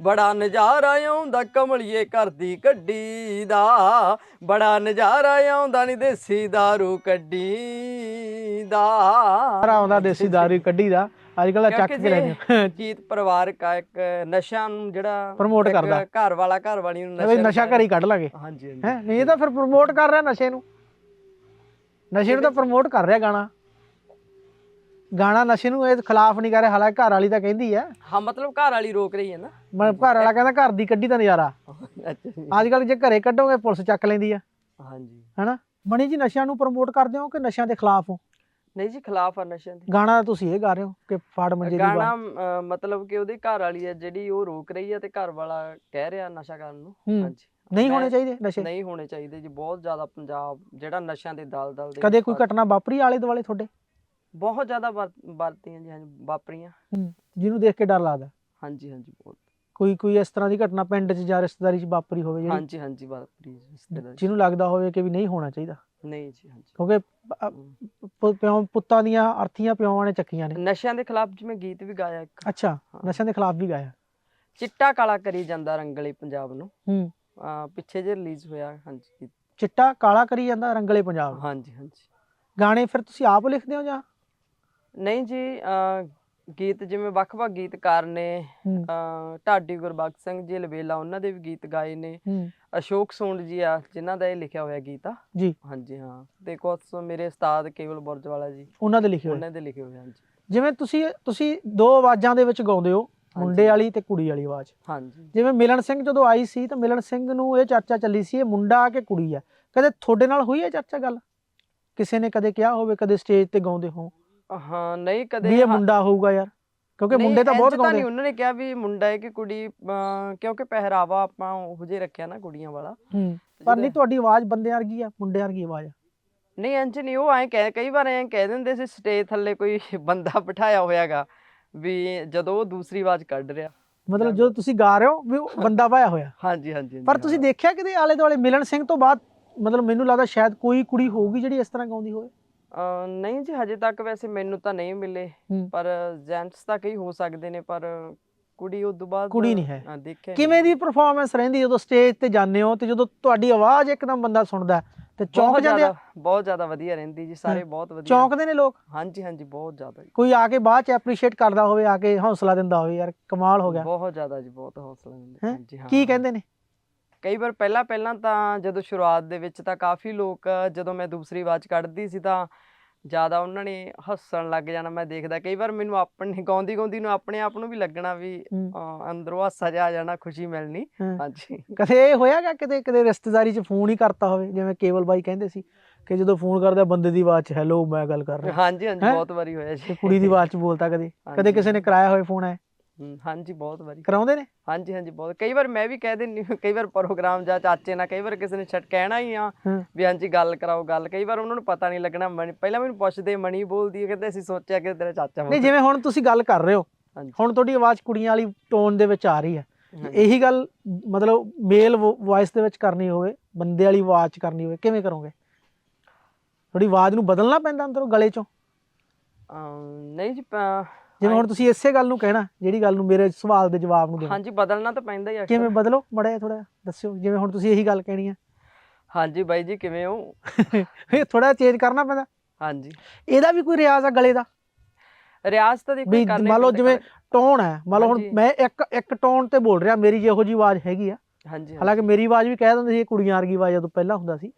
ਬੜਾ ਨਜ਼ਾਰਾ ਆਉਂਦਾ ਕਮਲੀਏ ਘਰ ਦੀ ਗੱਡੀ ਦਾ ਬੜਾ ਨਜ਼ਾਰਾ ਆਉਂਦਾ ਨੀ ਦੇਸੀ दारू ਕੱਢੀ ਦਾ
ਸਾਰਾ ਆਉਂਦਾ ਦੇਸੀ दारू ਕੱਢੀ ਦਾ ਅੱਜ ਕੱਲ੍ਹ ਚੱਕ
ਕਿਉਂਕਿ
ਕੇ ਲੈ
ਜੀ,
ਜਾਂਦੇ
ਜੀਤ ਪਰਿਵਾਰਕ ਆ ਇੱਕ ਨਸ਼ਿਆਂ ਨੂੰ ਜਿਹੜਾ
Promote
ਇੱਕ
ਕਰਦਾ।
ਘਰ ਵਾਲਾ ਘਰ ਵਾਲੀ ਨੂੰ
ਵੀ ਨਸ਼ਾ
ਨੂੰ-
ਘਰ ਹੀ ਕੱਢ ਲਾਂਗੇ
ਹਾਂਜੀ ਹਾਂਜੀ
ਹੈ ਨਹੀਂ ਇਹ ਤਾਂ ਫਿਰ ਪ੍ਰਮੋਟ ਕਰ ਰਿਹਾ ਨਸ਼ੇ ਨੂੰ ਨਸ਼ੇ ਨੂੰ ਤਾਂ ਪ੍ਰਮੋਟ ਕਰ ਰਿਹਾ ਗਾਣਾ। ਗਾਣਾ ਨਸ਼ੇ ਨੂੰ ਇਹ ਖਿਲਾਫ ਨਹੀਂ ਕਰ ਰਿਹਾ ਹਾਲਾਂਕਿ ਘਰ ਵਾਲੀ ਤਾਂ ਕਹਿੰਦੀ ਆ।
ਹਾਂ ਮਤਲਬ ਘਰ ਵਾਲੀ ਰੋਕ ਰਹੀ ਹੈ ਨਾ।
ਮੈਂ ਘਰ ਵਾਲਾ ਕਹਿੰਦਾ ਘਰ ਦੀ ਕੱਢੀ ਦਾ ਨਜ਼ਾਰਾ। ਅੱਜ ਕੱਲ੍ਹ ਜੇ ਘਰੇ ਕੱਢੋਗੇ ਪੁਲਿਸ ਚੱਕ ਲੈਂਦੀ ਆ।
ਹਾਂਜੀ।
ਹਨਾ? ਮਣੀ ਜੀ ਨਸ਼ਿਆਂ ਨੂੰ ਪ੍ਰਮੋਟ ਕਰਦੇ ਹੋ ਕਿ ਨਸ਼ਿਆਂ ਦੇ ਖਿਲਾਫ ਹੋ?
ਨਹੀਂ ਜੀ ਖਿਲਾਫ ਆ ਨਸ਼ਿਆਂ ਦੇ।
ਗਾਣਾ ਤਾਂ ਤੁਸੀਂ ਇਹ ਗਾ ਰਹੇ ਹੋ ਕਿ ਫਾੜ ਮੰਜੇ ਦੀ
ਗਾਣਾ ਮਤਲਬ ਕਿ ਉਹਦੀ ਘਰ ਵਾਲੀ ਹੈ ਜਿਹੜੀ ਉਹ ਰੋਕ ਰਹੀ ਹੈ ਤੇ ਘਰ ਵਾਲਾ ਕਹਿ ਰਿਹਾ ਨਸ਼ਾ ਕਰਨ ਨੂੰ। ਹਾਂਜੀ।
ਨਹੀਂ
ਮੈਂ-
ਹੋਣੇ ਚਾਹੀਦੇ ਨਸ਼ੇ?
ਨਹੀਂ ਹੋਣੇ ਚਾਹੀਦੇ ਜੀ ਬਹੁਤ ਜ਼ਿਆਦਾ ਪੰਜਾਬ ਜਿਹੜਾ ਨਸ਼ਿਆਂ ਦੇ ਦਲ ਦਲ ਦੇ
ਕਦੇ ਕੋਈ
ਵਿੱਚ
ਘਟਨਾ ਵਾਪਰੀ ਆਲੇ ਦੁਆਲੇ ਤੁਹਾਡੇ?
ਬਹੁਤ ਜ਼ਿਆਦਾ ਵਰ- ਵਰਤੀਆਂ ਜੀ ਹਾਂਜੀ ਵਾਪਰੀਆਂ।
ਜਿਹਨੂੰ ਦੇਖ ਕੇ ਡਰ ਲੱਗਦਾ?
ਹਾਂਜੀ ਹਾਂਜੀ ਬਹੁਤ।
ਕੋਈ ਕੋਈ ਇਸ ਤਰ੍ਹਾਂ ਦੀ ਘਟਨਾ ਪਿੰਡ 'ਚ ਜਾਂ ਰਿਸ਼ਤੇਦਾਰੀ 'ਚ ਵਾਪਰੀ ਹੋਵੇ ਜਿਹੜੀ?
ਹਾਂਜੀ ਹਾਂਜੀ ਵਾਪਰੀ ਜੀ ਰਿਸ਼ਤੇਦਾਰੀ।
ਜਿਹਨੂੰ ਲੱਗਦਾ ਹੋਵੇ ਕਿ ਵੀ ਨਹੀਂ ਹੋਣਾ ਚਾਹੀਦਾ?
ਨਹੀਂ ਜੀ ਹਾਂਜੀ।
ਕਿਉਂਕਿ ਪ-
ਹਮ।
ਪ- ਪਿਓ ਪੁੱਤਾਂ ਦੀਆਂ ਅਰਥੀਆਂ ਪਿਓਾਂ ਨੇ ਚੱਕੀਆਂ ਨੇ।
ਨਸ਼ਿਆਂ ਦੇ ਖਿਲਾਫ ਜਿਵੇਂ ਗੀਤ ਵੀ ਗਾਇਆ ਇੱਕ।
ਅੱਛਾ
ਹਾਂ।
ਨਸ਼ਿਆਂ ਦੇ ਖਿਲਾਫ ਵੀ ਗਾਇਆ।
ਚਿੱਟਾ ਕਾਲਾ ਕਰੀ ਜਾਂਦਾ ਰੰਗਲੇ ਪੰਜਾਬ ਨੂੰ।
ਹੂੰ।
ਪਿੱਛੇ ਜੇ ਰਿਲੀਜ਼ ਹੋਇਆ ਹਾਂਜੀ।
ਚਿੱਟਾ ਕਾਲਾ ਕਰੀ ਜਾਂਦਾ ਰੰਗਲੇ ਪੰਜਾਬ।
ਹਾਂਜੀ ਹਾਂਜੀ।
ਗਾਣੇ ਫਿਰ ਤੁਸੀਂ ਆਪ ਲਿਖਦੇ ਹੋ ਜਾਂ?
ਨਹੀਂ ਜੀ ਗੀਤ ਜਿਵੇਂ ਵੱਖ-ਵੱਖ ਗੀਤਕਾਰ ਨੇ ਢਾਡੀ ਗੁਰਬਖਸ਼ ਸਿੰਘ ਜੀ ਲਵੇਲਾ ਉਹਨਾਂ ਦੇ ਵੀ ਗੀਤ ਗਾਏ ਨੇ। ਅਸ਼ੋਕ ਸੋਂਡ ਜੀ ਆ ਜਿਨ੍ਹਾਂ ਦਾ ਇਹ ਲਿਖਿਆ ਹੋਇਆ ਗੀਤ ਆ।
ਜੀ।
ਹਾਂਜੀ ਹਾਂ। ਤੇ ਕੁਛ ਮੇਰੇ ਉਸਤਾਦ ਕੇਵਲ ਬੁਰਜਵਾਲਾ ਜੀ।
ਉਹਨਾਂ ਦੇ ਲਿਖੇ ਹੋਏ।
ਉਹਨਾਂ ਦੇ ਲਿਖੇ ਹੋਏ ਹਾਂਜੀ।
ਜਿਵੇਂ ਤੁਸੀਂ ਤੁਸੀਂ ਦੋ ਆਵਾਜ਼ਾਂ ਦੇ ਵਿੱਚ ਗਾਉਂਦੇ ਹੋ ਮੁੰਡੇ। ਵਾਲੀ ਤੇ ਕੁੜੀ ਵਾਲੀ ਆਵਾਜ਼।
ਹਾਂਜੀ।
ਜਿਵੇਂ ਮਿਲਨ ਸਿੰਘ ਜਦੋਂ ਆਈ ਸੀ ਤਾਂ ਮਿਲਨ ਸਿੰਘ ਨੂੰ ਇਹ ਚਰਚਾ ਚੱਲੀ ਸੀ ਇਹ ਮੁੰਡਾ ਕਿ ਕੁੜੀ ਆ। ਕਦੇ ਤੁਹਾਡੇ ਨਾਲ ਹੋਈ ਹੈ ਚਰਚਾ ਗੱਲ? ਕਿਸੇ ਨੇ ਕਦੇ ਕਿਹਾ ਹੋਵੇ ਕਦੇ ਸਟੇਜ ਤੇ ਗਾਉਂਦੇ ਹੋ
ਹਾਂ ਨਹੀਂ
ਵੀ
ਕਦੇ
ਇਹ ਮੁੰਡਾ ਹੋਊਗਾ ਯਾਰ। ਕਿਉਂਕਿ ਮੁੰਡੇ ਤਾਂ ਬਹੁਤ ਗਾਉਂਦੇ
ਨਹੀਂ ਉਹਨਾਂ ਨੇ ਕਿਹਾ ਵੀ ਮੁੰਡਾ ਹੈ ਕਿ ਕੁੜੀ ਕਿਉਂਕਿ ਪਹਿਰਾਵਾ ਆਪਾਂ ਉਹੋ ਜਿਹਾ ਰੱਖਿਆ ਨਾ ਕੁੜੀਆਂ ਵਾਲਾ।
ਹੂੰ। ਪਰ ਨਹੀਂ ਤੁਹਾਡੀ ਆਵਾਜ਼ ਬੰਦੇ ਵਰਗੀ ਆ ਮੁੰਡੇ ਵਰਗੀ ਆਵਾਜ਼ ਆ।
ਨਹੀਂ ਇੰਝ ਨਹੀਂ ਉਹ ਐਂ ਕਈ ਵਾਰ ਐਂ ਕਹਿ ਦਿੰਦੇ ਸੀ ਸਟੇਜ ਥੱਲੇ ਕੋਈ ਬੰਦਾ ਬਿਠਾਇਆ ਹੋਇਆਗਾ। ਵੀ ਜਦੋਂ ਉਹ ਦੂਸਰੀ ਆਵਾਜ਼ ਕੱਢ ਰਿਹਾ
ਮਤਲਬ ਜਦੋਂ ਤੁਸੀਂ ਗਾ ਰਹੇ ਹੋ ਵੀ ਉਹ <coughs> ਬੰਦਾ ਪਾਇਆ ਹੋਇਆ
ਹਾਂਜੀ ਹਾਂਜੀ ਹਾਂਜੀ,
ਪਰ ਤੁਸੀਂ। ਦੇਖਿਆ ਕਿਤੇ ਆਲੇ ਦੁਆਲੇ ਮਿਲਨ ਸਿੰਘ ਤੋਂ ਬਾਅਦ ਮਤਲਬ ਮੈਨੂੰ ਲੱਗਦਾ ਸ਼ਾਇਦ ਕੋਈ ਕੁੜੀ ਹੋਊਗੀ ਜਿਹੜੀ ਇਸ ਤਰ੍ਹਾਂ ਗਾਉਂਦੀ ਹੋਵੇ
ਅਹ ਨਹੀਂ ਜੀ ਹਜੇ ਤੱਕ ਵੈਸੇ ਮੈਨੂੰ ਤਾਂ ਨਹੀਂ ਮਿਲੇ
ਹੂੰ।
ਪਰ ਜੈਂਟਸ ਤਾਂ ਕਈ ਹੋ ਸਕਦੇ ਨੇ ਪਰ ਕੁੜੀ ਉਸ ਤੋਂ ਬਾਅਦ
ਕੁੜੀ ਨਹੀਂ ਹੈ।
ਹਾਂ, ਦੇਖਿਆ
ਕਿਵੇਂ ਦੀ ਪਰਫਾਰਮੈਂਸ ਰਹਿੰਦੀ ਜਦੋਂ ਸਟੇਜ ਤੇ ਜਾਂਦੇ ਹੋ ਤੇ ਜਦੋਂ ਤੁਹਾਡੀ ਆਵਾਜ਼ ਇੱਕਦਮ ਬੰਦਾ ਸੁਣਦਾ ਹੈ, ਤੇ ਚੌਂਕ
ਬਹੁਤ
ਜਾਂਦੇ ਆ?
ਜ਼ਿਆਦਾ ਬਹੁਤ ਜ਼ਿਆਦਾ ਵਧੀਆ ਰਹਿੰਦੀ ਜੀ ਸਾਰੇ ਬਹੁਤ ਵਧੀਆ।
ਚੌਂਕਦੇ ਨੇ ਲੋਕ?
ਹਾਂਜੀ ਹਾਂਜੀ ਬਹੁਤ ਜ਼ਿਆਦਾ ਜੀ।
ਕੋਈ ਆ ਕੇ ਬਾਅਦ ਚ ਐਪਰੀਸ਼ੀਏਟ ਕਰਦਾ ਹੋਵੇ ਆ ਕੇ ਹੌਸਲਾ ਦਿੰਦਾ ਹੋਵੇ ਯਾਰ ਕਮਾਲ ਹੋ ਗਿਆ।
ਬਹੁਤ ਜ਼ਿਆਦਾ ਜੀ ਬਹੁਤ ਹੌਸਲਾ ਦਿੰਦੇ।
ਹੈਂ?
ਹਾਂਜੀ ਹਾਂ।
ਕੀ ਕਹਿੰਦੇ ਨੇ?
ਕਈ ਵਾਰ ਪਹਿਲਾਂ ਪਹਿਲਾਂ ਤਾਂ ਜਦੋਂ ਸ਼ੁਰੂਆਤ ਦੇ ਵਿੱਚ ਤਾਂ ਕਾਫੀ ਲੋਕ ਜਦੋਂ ਮੈਂ ਦੂਸਰੀ ਆਵਾਜ਼ ਕੱਢਦੀ ਸੀ ਤਾਂ ਜ਼ਿਆਦਾ ਉਹਨਾਂ ਨੇ ਹੱਸਣ ਲੱਗ ਜਾਣਾ ਮੈਂ ਦੇਖਦਾ ਕਈ ਵਾਰ ਮੈਨੂੰ ਆਪਣੇ <laughs> ਗਾਉਂਦੀ ਗਾਉਂਦੀ ਨੂੰ ਆਪਣੇ ਆਪ ਨੂੰ ਵੀ ਲੱਗਣਾ ਵੀ
ਹੂੰ।
ਅਹ, ਅੰਦਰੋਂ ਹਾਸਾ ਜਿਹਾ ਆ ਜਾਣਾ ਖੁਸ਼ੀ ਮਿਲਣੀ
ਹਾਂ।
ਹਾਂਜੀ
ਕਦੇ ਇਹ ਹੋਇਆਗਾ ਕਿਤੇ ਕਿਤੇ ਰਿਸ਼ਤੇਦਾਰੀ ਚ ਫੋਨ ਹੀ ਕਰਤਾ ਹੋਵੇ ਜਿਵੇਂ ਕੇਵਲ ਬਾਈ ਕਹਿੰਦੇ ਸੀ ਕਿ ਜਦੋਂ ਫੋਨ ਕਰਦਾ ਬੰਦੇ ਦੀ ਆਵਾਜ਼ ਚ ਹੈਲੋ ਮੈਂ ਗੱਲ ਕਰ ਰਿਹਾ
ਹਾਂਜੀ ਹਾਂਜੀ
ਹੈਂ?
ਬਹੁਤ ਵਾਰੀ ਹੋਇਆ
ਤੇ
ਜੀ
ਕੁੜੀ ਦੀ ਆਵਾਜ਼ ਚ ਬੋਲਤਾ ਕਦੇ ਕਦੇ
ਹਾਂਜੀ।
ਕਿਸੇ ਨੇ ਕਰਾਇਆ ਹੋਵੇ ਫੋਨ ਹੈ
ਹਮ, ਹਾਂਜੀ ਬਹੁਤ ਵਾਰੀ।
ਕਰਾਉਂਦੇ ਨੇ?
ਹਾਂਜੀ ਹਾਂਜੀ ਬਹੁਤ। ਕਈ ਵਾਰ ਮੈਂ ਵੀ ਕਹਿ ਦਿੰਦੀ ਹਾਂ, ਕਈ ਵਾਰ ਪ੍ਰੋਗਰਾਮ ਜਾਂ ਚਾਚੇ ਨਾਲ ਕਈ ਵਾਰ ਕਿਸੇ ਨੇ ਛੱਡ ਕਹਿਣਾ ਹੀ ਆ
ਹਾਂ।
ਵੀ ਹਾਂਜੀ ਗੱਲ ਕਰਾਓ ਗੱਲ। ਕਈ ਵਾਰ ਉਹਨਾਂ ਨੂੰ ਪਤਾ ਨਹੀਂ ਲੱਗਣਾ ਮਣੀ ਪਹਿਲਾਂ ਮੈਨੂੰ ਪੁੱਛਦੇ ਮਣੀ ਬੋਲਦੀ ਹੈ ਕਹਿੰਦੇ ਅਸੀਂ ਸੋਚਿਆ ਕਿ ਤੇਰਾ ਚਾਚਾ
ਨਹੀਂ ਜਿਵੇਂ ਹੁਣ ਤੁਸੀਂ ਗੱਲ ਕਰ ਰਹੇ ਹੋ
ਹਾਂਜੀ।
ਹੁਣ ਤੁਹਾਡੀ ਆਵਾਜ਼ ਕੁੜੀਆਂ ਵਾਲੀ ਟੋਨ ਦੇ ਵਿੱਚ ਆ ਰਹੀ ਹੈ।
ਹਾਂਜੀ।
ਇਹੀ ਗੱਲ ਮਤਲਬ ਮੇਲ ਵੌਇਸ ਦੇ ਵਿੱਚ ਕਰਨੀ ਹੋਵੇ ਬੰਦੇ ਵਾਲੀ ਆਵਾਜ਼ ਚ ਕਰਨੀ ਹੋਵੇ ਕਿਵੇਂ ਕਰੋਗੇ? ਤੁਹਾਡੀ ਆਵਾਜ਼ ਨੂੰ ਬਦਲਣਾ ਪੈਂਦਾ ਅੰਦਰੋਂ ਗਲੇ ਚੋਂ?
ਅਮ, ਨਹੀਂ ਜੀ ਪ-
ਜਿਵੇਂ ਹੁਣ ਤੁਸੀਂ ਇਸੇ ਗੱਲ ਨੂੰ ਕਹਿਣਾ ਜਿਹੜੀ ਗੱਲ ਨੂੰ ਮੇਰੇ ਸਵਾਲ ਦੇ ਜਵਾਬ ਨੂੰ ਦੇਣਾ।
ਹਾਂਜੀ ਬਦਲਣਾ ਤਾਂ ਪੈਂਦਾ ਹੀ ਆ
ਕਿਵੇਂ। ਬਦਲੋ? ਮੜਾ ਥੋੜਾ ਦੱਸਿਓ ਜਿਵੇਂ ਹੁਣ ਤੁਸੀਂ ਇਹੀ ਗੱਲ ਕਹਿਣੀ ਹੈ
ਹਾਂਜੀ ਬਾਈ ਜੀ ਕਿਵੇਂ ਹੋ? <laughs>
ਇਹ ਥੋੜਾ ਚੇਂਜ ਕਰਨਾ ਪੈਂਦਾ।
ਹਾਂਜੀ।
ਇਹਦਾ ਵੀ ਕੋਈ ਰਿਆਜ਼ ਆ ਗਲੇ ਦਾ?
ਰਿਆਜ਼ ਤਾਂ ਦੇਖੋ ਕਰਨਾ
ਮੰਨ ਲਓ ਜਿਵੇਂ ਟੋਨ ਹੈ ਮੰਨ ਲਓ ਹੁਣ। ਮੈਂ ਇੱਕ ਇੱਕ ਟੋਨ ਤੇ ਬੋਲ ਰਿਹਾ ਮੇਰੀ ਜਿਹੋ ਜੀ ਆਵਾਜ਼ ਹੈਗੀ ਆ।
ਹਾਂਜੀ
ਹਾਲਾਂਕਿ ਮੇਰੀ ਆਵਾਜ਼ ਵੀ ਕਹਿ ਦਿੰਦੇ ਸੀ ਇਹ ਕੁੜੀਆਂ ਵਰਗੀ ਆਵਾਜ਼ ਜਦੋਂ ਪਹਿਲਾਂ ਹੁੰਦਾ ਸੀ।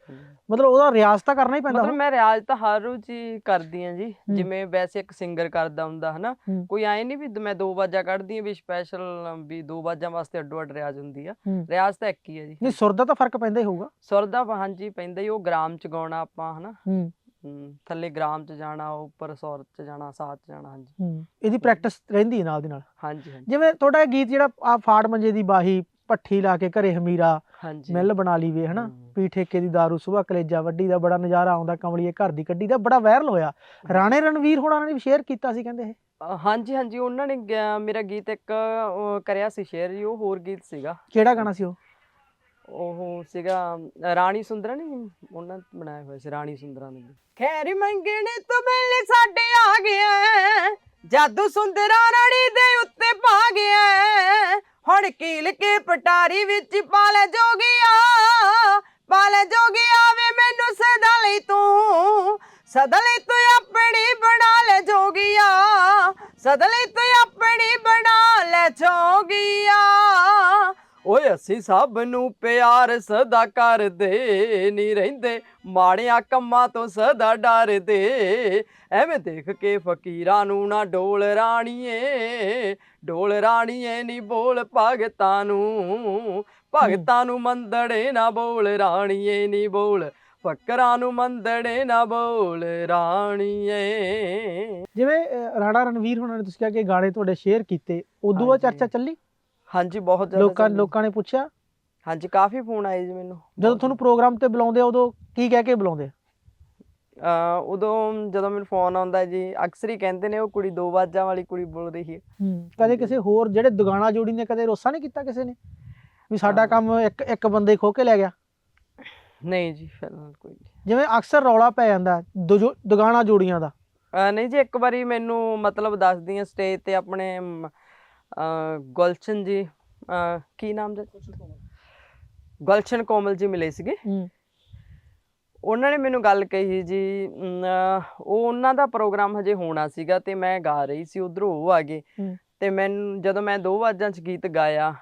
ਮਤਲਬ ਉਹਦਾ ਰਿਆਜ਼ ਤਾਂ ਕਰਨਾ ਹੀ ਪੈਂਦਾ
ਮਤਲਬ। ਮੈਂ ਰਿਆਜ਼ ਤਾਂ ਹਰ ਰੋਜ਼ ਹੀ ਕਰਦੀ ਆ ਜੀ। ਜਿਵੇਂ ਵੈਸੇ ਇੱਕ ਸਿੰਗਰ ਕਰਦਾ ਹੁੰਦਾ ਹਨਾ। ਕੋਈ ਐ ਨਹੀਂ ਵੀ ਮੈਂ ਦੋ ਬਾਜਾਂ ਕੱਢਦੀ ਆ ਵੀ ਸਪੈਸ਼ਲ ਵੀ ਦੋ ਬਾਜਾਂ ਵਾਸਤੇ ਅੱਡੋ ਅੱਡ ਰਿਆਜ਼ ਹੁੰਦੀ ਆ। ਰਿਆਜ਼ ਤਾਂ ਇੱਕ ਹੀ ਆ ਜੀ।
ਨਹੀਂ ਸੁਰ ਦਾ ਤਾਂ ਫ਼ਰਕ ਪੈਂਦਾ ਹੀ ਹੋਊਗਾ।
ਸੁਰ ਦਾ ਹਾਂਜੀ ਪੈਂਦਾ ਹੀ ਉਹ ਗ੍ਰਾਮ ਚ ਗਾਉਣਾ ਆਪਾਂ ਹਨਾ। ਥੱਲੇ ਗ੍ਰਾਮ ਚ ਜਾਣਾ ਉੱਪਰ ਸੌਰ ਚ ਜਾਣਾ ਚ ਜਾਣਾ ਹਾਂਜੀ।
ਇਹਦੀ ਪ੍ਰੈਕਟਿਸ ਰਹਿੰਦੀ ਹੈ ਨਾਲ ਦੀ ਨਾਲ।
ਹਾਂਜੀ ਹਾਂਜੀ।
ਜਿਵੇਂ ਤੁਹਾਡਾ ਇਹ ਗੀਤ ਜਿਹੜਾ ਆ ਫਾੜ ਮੰਜੇ ਦੀ ਬਾਹੀ ਪੱਠੀ ਲਾ ਕੇ ਘਰੇ ਹਮੀਰਾ
ਹਾਂਜੀ।
ਮਿੱਲ ਬਣਾ ਲਈ ਵੇ ਹਨਾ। ਪੀ ਠੇਕੇ ਦੀ दारू ਸੁਬਾ ਕਲੇਜਾ ਵੱਡੀ ਦਾ ਬੜਾ ਨਜ਼ਾਰਾ ਆਉਂਦਾ ਕਮਲੀਏ ਘਰ ਦੀ ਕੱਢੀ ਦਾ ਬੜਾ ਵਾਇਰਲ ਹੋਇਆ। ਰਾਣੇ ਰਣਵੀਰ ਹੋਣਾ ਨੇ ਵੀ ਸ਼ੇਅਰ ਕੀਤਾ ਸੀ ਕਹਿੰਦੇ ਇਹ।
ਅ, ਹਾਂਜੀ ਹਾਂਜੀ ਉਹਨਾਂ ਨੇ ਗ- ਮੇਰਾ ਗੀਤ ਇੱਕ ਅ, ਕਰਿਆ ਸੀ ਸ਼ੇਅਰ ਜੀ ਉਹ ਹੋਰ ਗੀਤ ਸੀਗਾ।
ਕਿਹੜਾ ਗਾਣਾ ਸੀ ਉਹ?
ਉਹ ਸੀਗਾ ਅ, ਰਾਣੀ ਸੁੰਦਰਾ ਨਹੀਂ ਉਹਨਾਂ ਨੇ ਬਣਾਇਆ ਹੋਇਆ ਸੀ ਰਾਣੀ ਸੁੰਦਰਾ ਨੇ। ਖੈਰ ਮੰਗਣੇ ਤੋਂ ਪਹਿਲੇ ਸਾਡੇ ਆ ਗਿਆ ਜਾਦੂ ਸੁੰਦਰਾ ਰਾਣੀ ਦੇ ਉੱਤੇ ਪਾ ਗਿਆ। ਹੁਣ ਕੀਲ ਕੇ ਪਟਾਰੀ ਵਿੱਚ ਪਾਲੇ ਜੋਗਿਆ ਪਾਲੇ ਜੋਗਿਆ ਵੇ ਮੈਨੂੰ ਸਦਾ ਲਈ ਤੂੰ, ਸਦਾ ਲਈ ਤੂੰ ਆਪਣੀ ਬਣਾ ਲੈ ਜੋਗਿਆ, ਸਦਾ ਲਈ ਅਸੀਂ ਸਭ ਨੂੰ ਪਿਆਰ ਸਦਾ ਕਰਦੇ ਨਹੀਂ ਰਹਿੰਦੇ ਮਾੜਿਆਂ ਕੰਮਾਂ ਤੋਂ ਸਦਾ ਡਰਦੇ। ਐਵੇਂ ਦੇਖ ਕੇ ਫਕੀਰਾਂ ਨੂੰ ਨਾ ਡੋਲ ਰਾਣੀਏ ਡੋਲ ਰਾਣੀਏ ਨਹੀਂ ਬੋਲ ਭਗਤਾਂ ਨੂੰ। ਭਗਤਾਂ ਨੂੰ ਮੰਦੜੇ ਨਾ ਬੋਲ ਰਾਣੀਏ ਨਹੀਂ ਬੋਲ ਫਕਰਾਂ ਨੂੰ ਮੰਦੜੇ ਨਾ ਬੋਲ ਰਾਣੀਏ।
ਜਿਵੇਂ ਰਾਣਾ ਰਣਵੀਰ ਹੋਣਾ ਨੇ ਤੁਸੀਂ ਕਿਹਾ ਕਿ ਗਾਣੇ ਤੁਹਾਡੇ ਸ਼ੇਅਰ ਕੀਤੇ ਉਦੋਂ ਬਾਅਦ। ਚਰਚਾ ਚੱਲੀ?
ਹਾਂਜੀ ਬਹੁਤ ਜ਼ਿਆਦਾ
ਲੋਕਾਂ
ਚੱਲੀ।
ਲੋਕਾਂ ਨੇ ਪੁੱਛਿਆ
ਹਾਂਜੀ ਕਾਫੀ ਫੋਨ ਆਏ ਜੀ ਮੈਨੂੰ
ਜਦੋਂ। ਤੁਹਾਨੂੰ ਪ੍ਰੋਗਰਾਮ ਤੇ ਬੁਲਾਉਂਦੇ ਆ ਉਦੋਂ ਕੀ ਕਹਿ ਕੇ ਬੁਲਾਉਂਦੇ ਆ?
ਅਹ ਉਦੋਂ ਜਦੋਂ ਮੈਨੂੰ ਫੋਨ ਆਉਂਦਾ ਜੀ ਅਕਸਰ ਹੀ ਕਹਿੰਦੇ ਨੇ ਉਹ ਕੁੜੀ ਦੋ ਬਾਜਾਂ ਵਾਲੀ ਕੁੜੀ ਬੋਲ ਰਹੀ ਹੈ
ਕਦੇ ਕਿਸੇ ਹੋਰ ਜਿਹੜੇ ਦੁਗਾਣਾ ਜੋੜੀ ਨੇ ਕਦੇ ਰੋਸਾ ਨਹੀਂ ਕੀਤਾ ਕਿਸੇ ਨੇ ਵੀ ਸਾਡਾ
ਹਾਂ।
ਕੰਮ ਇੱਕ ਇੱਕ ਬੰਦੇ ਖੋ ਕੇ ਲੈ ਗਿਆ
ਨਹੀਂ ਜੀ ਫਿਲਹਾਲ ਕੋਈ ਨਹੀਂ
ਜਿਵੇਂ ਅਕਸਰ ਰੌਲਾ ਪੈ ਜਾਂਦਾ ਦੁਜੋ- ਦੁਗਾਣਾ ਜੋੜੀਆਂ ਦਾ
ਅਹ ਨਹੀਂ ਜੀ ਇੱਕ ਵਾਰੀ ਮੈਨੂੰ ਮਤਲਬ ਦੱਸਦੀਆਂ ਸਟੇਜ ਤੇ ਆਪਣੇ ਮ, ਗੁਲਸ਼ਨ ਜੀ ਅਹ ਕੀ ਨਾਮ ਦਾ? ਗੁਲਸ਼ਨ ਕੋਮਲ। ਜੀ ਮਿਲੇ ਸੀਗੇ।
ਹੂੰ।
ਉਹਨਾਂ ਨੇ ਮੈਨੂੰ ਗੱਲ ਕਹੀ ਜੀ ਅਮ, ਉਹ ਉਹਨਾਂ ਦਾ ਪ੍ਰੋਗਰਾਮ ਹਜੇ ਹੋਣਾ ਸੀਗਾ ਤੇ ਮੈਂ ਗਾ ਰਹੀ ਸੀ ਉਧਰੋਂ ਉਹ ਆ ਗਏ।
ਹੂੰ।
ਤੇ ਮੈਨੂੰ ਜਦੋਂ ਮੈਂ ਦੋ ਆਵਾਜ਼ਾਂ 'ਚ ਗੀਤ ਗਾਇਆ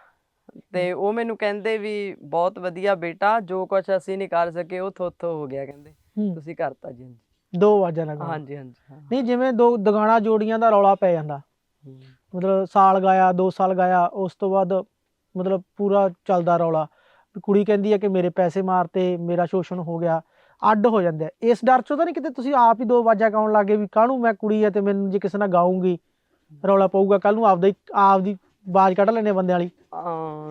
ਤੇ ਉਹ ਮੈਨੂੰ ਕਹਿੰਦੇ ਵੀ ਬਹੁਤ ਵਧੀਆ ਬੇਟਾ ਜੋ ਕੁਝ ਅਸੀਂ ਨਹੀਂ ਕਰ ਸਕੇ ਉਹ ਥੋਥੋ ਹੋ ਗਿਆ ਕਹਿੰਦੇ।
ਹੂੰ।
ਤੁਸੀਂ ਕਰਤਾ ਜੀ
ਦੋ ਆਵਾਜ਼ਾਂ ਨਾਲ ਗਾਉਣਾ।
ਹਾਂਜੀ ਹਾਂਜੀ।
ਨਹੀਂ ਜਿਵੇਂ ਦੋ ਦੁਗਾਣਾ ਜੋੜੀਆਂ ਦਾ ਰੌਲਾ ਪੈ ਜਾਂਦਾ।
ਹੂੰ।
ਮਤਲਬ ਸਾਲ ਗਾਇਆ 2 ਸਾਲ ਗਾਇਆ ਉਸ ਤੋਂ ਬਾਅਦ ਮਤਲਬ ਪੂਰਾ ਚੱਲਦਾ ਰੌਲਾ। ਕੁੜੀ ਕਹਿੰਦੀ ਹੈ ਕਿ ਮੇਰੇ ਪੈਸੇ ਮਾਰਤੇ ਮੇਰਾ ਸ਼ੋਸ਼ਣ ਹੋ ਗਿਆ ਅੱਡ ਹੋ ਜਾਂਦੇ। ਇਸ ਡਰ ਚੋਂ ਤਾਂ ਨਹੀਂ ਕਿਤੇ ਤੁਸੀਂ ਆਪ ਹੀ ਦੋ ਆਵਾਜ਼ਾਂ ਗਾਉਣ ਲੱਗੇ ਵੀ ਕਾਹਨੂੰ ਮੈਂ ਕੁੜੀ ਆ ਤੇ ਮੈਨੂੰ ਜੇ ਕਿਸੇ ਨਾਲ ਗਾਉਂਗੀ ਰੌਲਾ ਪਊਗਾ ਕੱਲ ਨੂੰ ਆਪਦਾ ਹੀ ਆਪਦੀ ਆਵਾਜ਼ ਕੱਢ ਲੈਣੇ ਬੰਦੇ ਵਾਲੀ।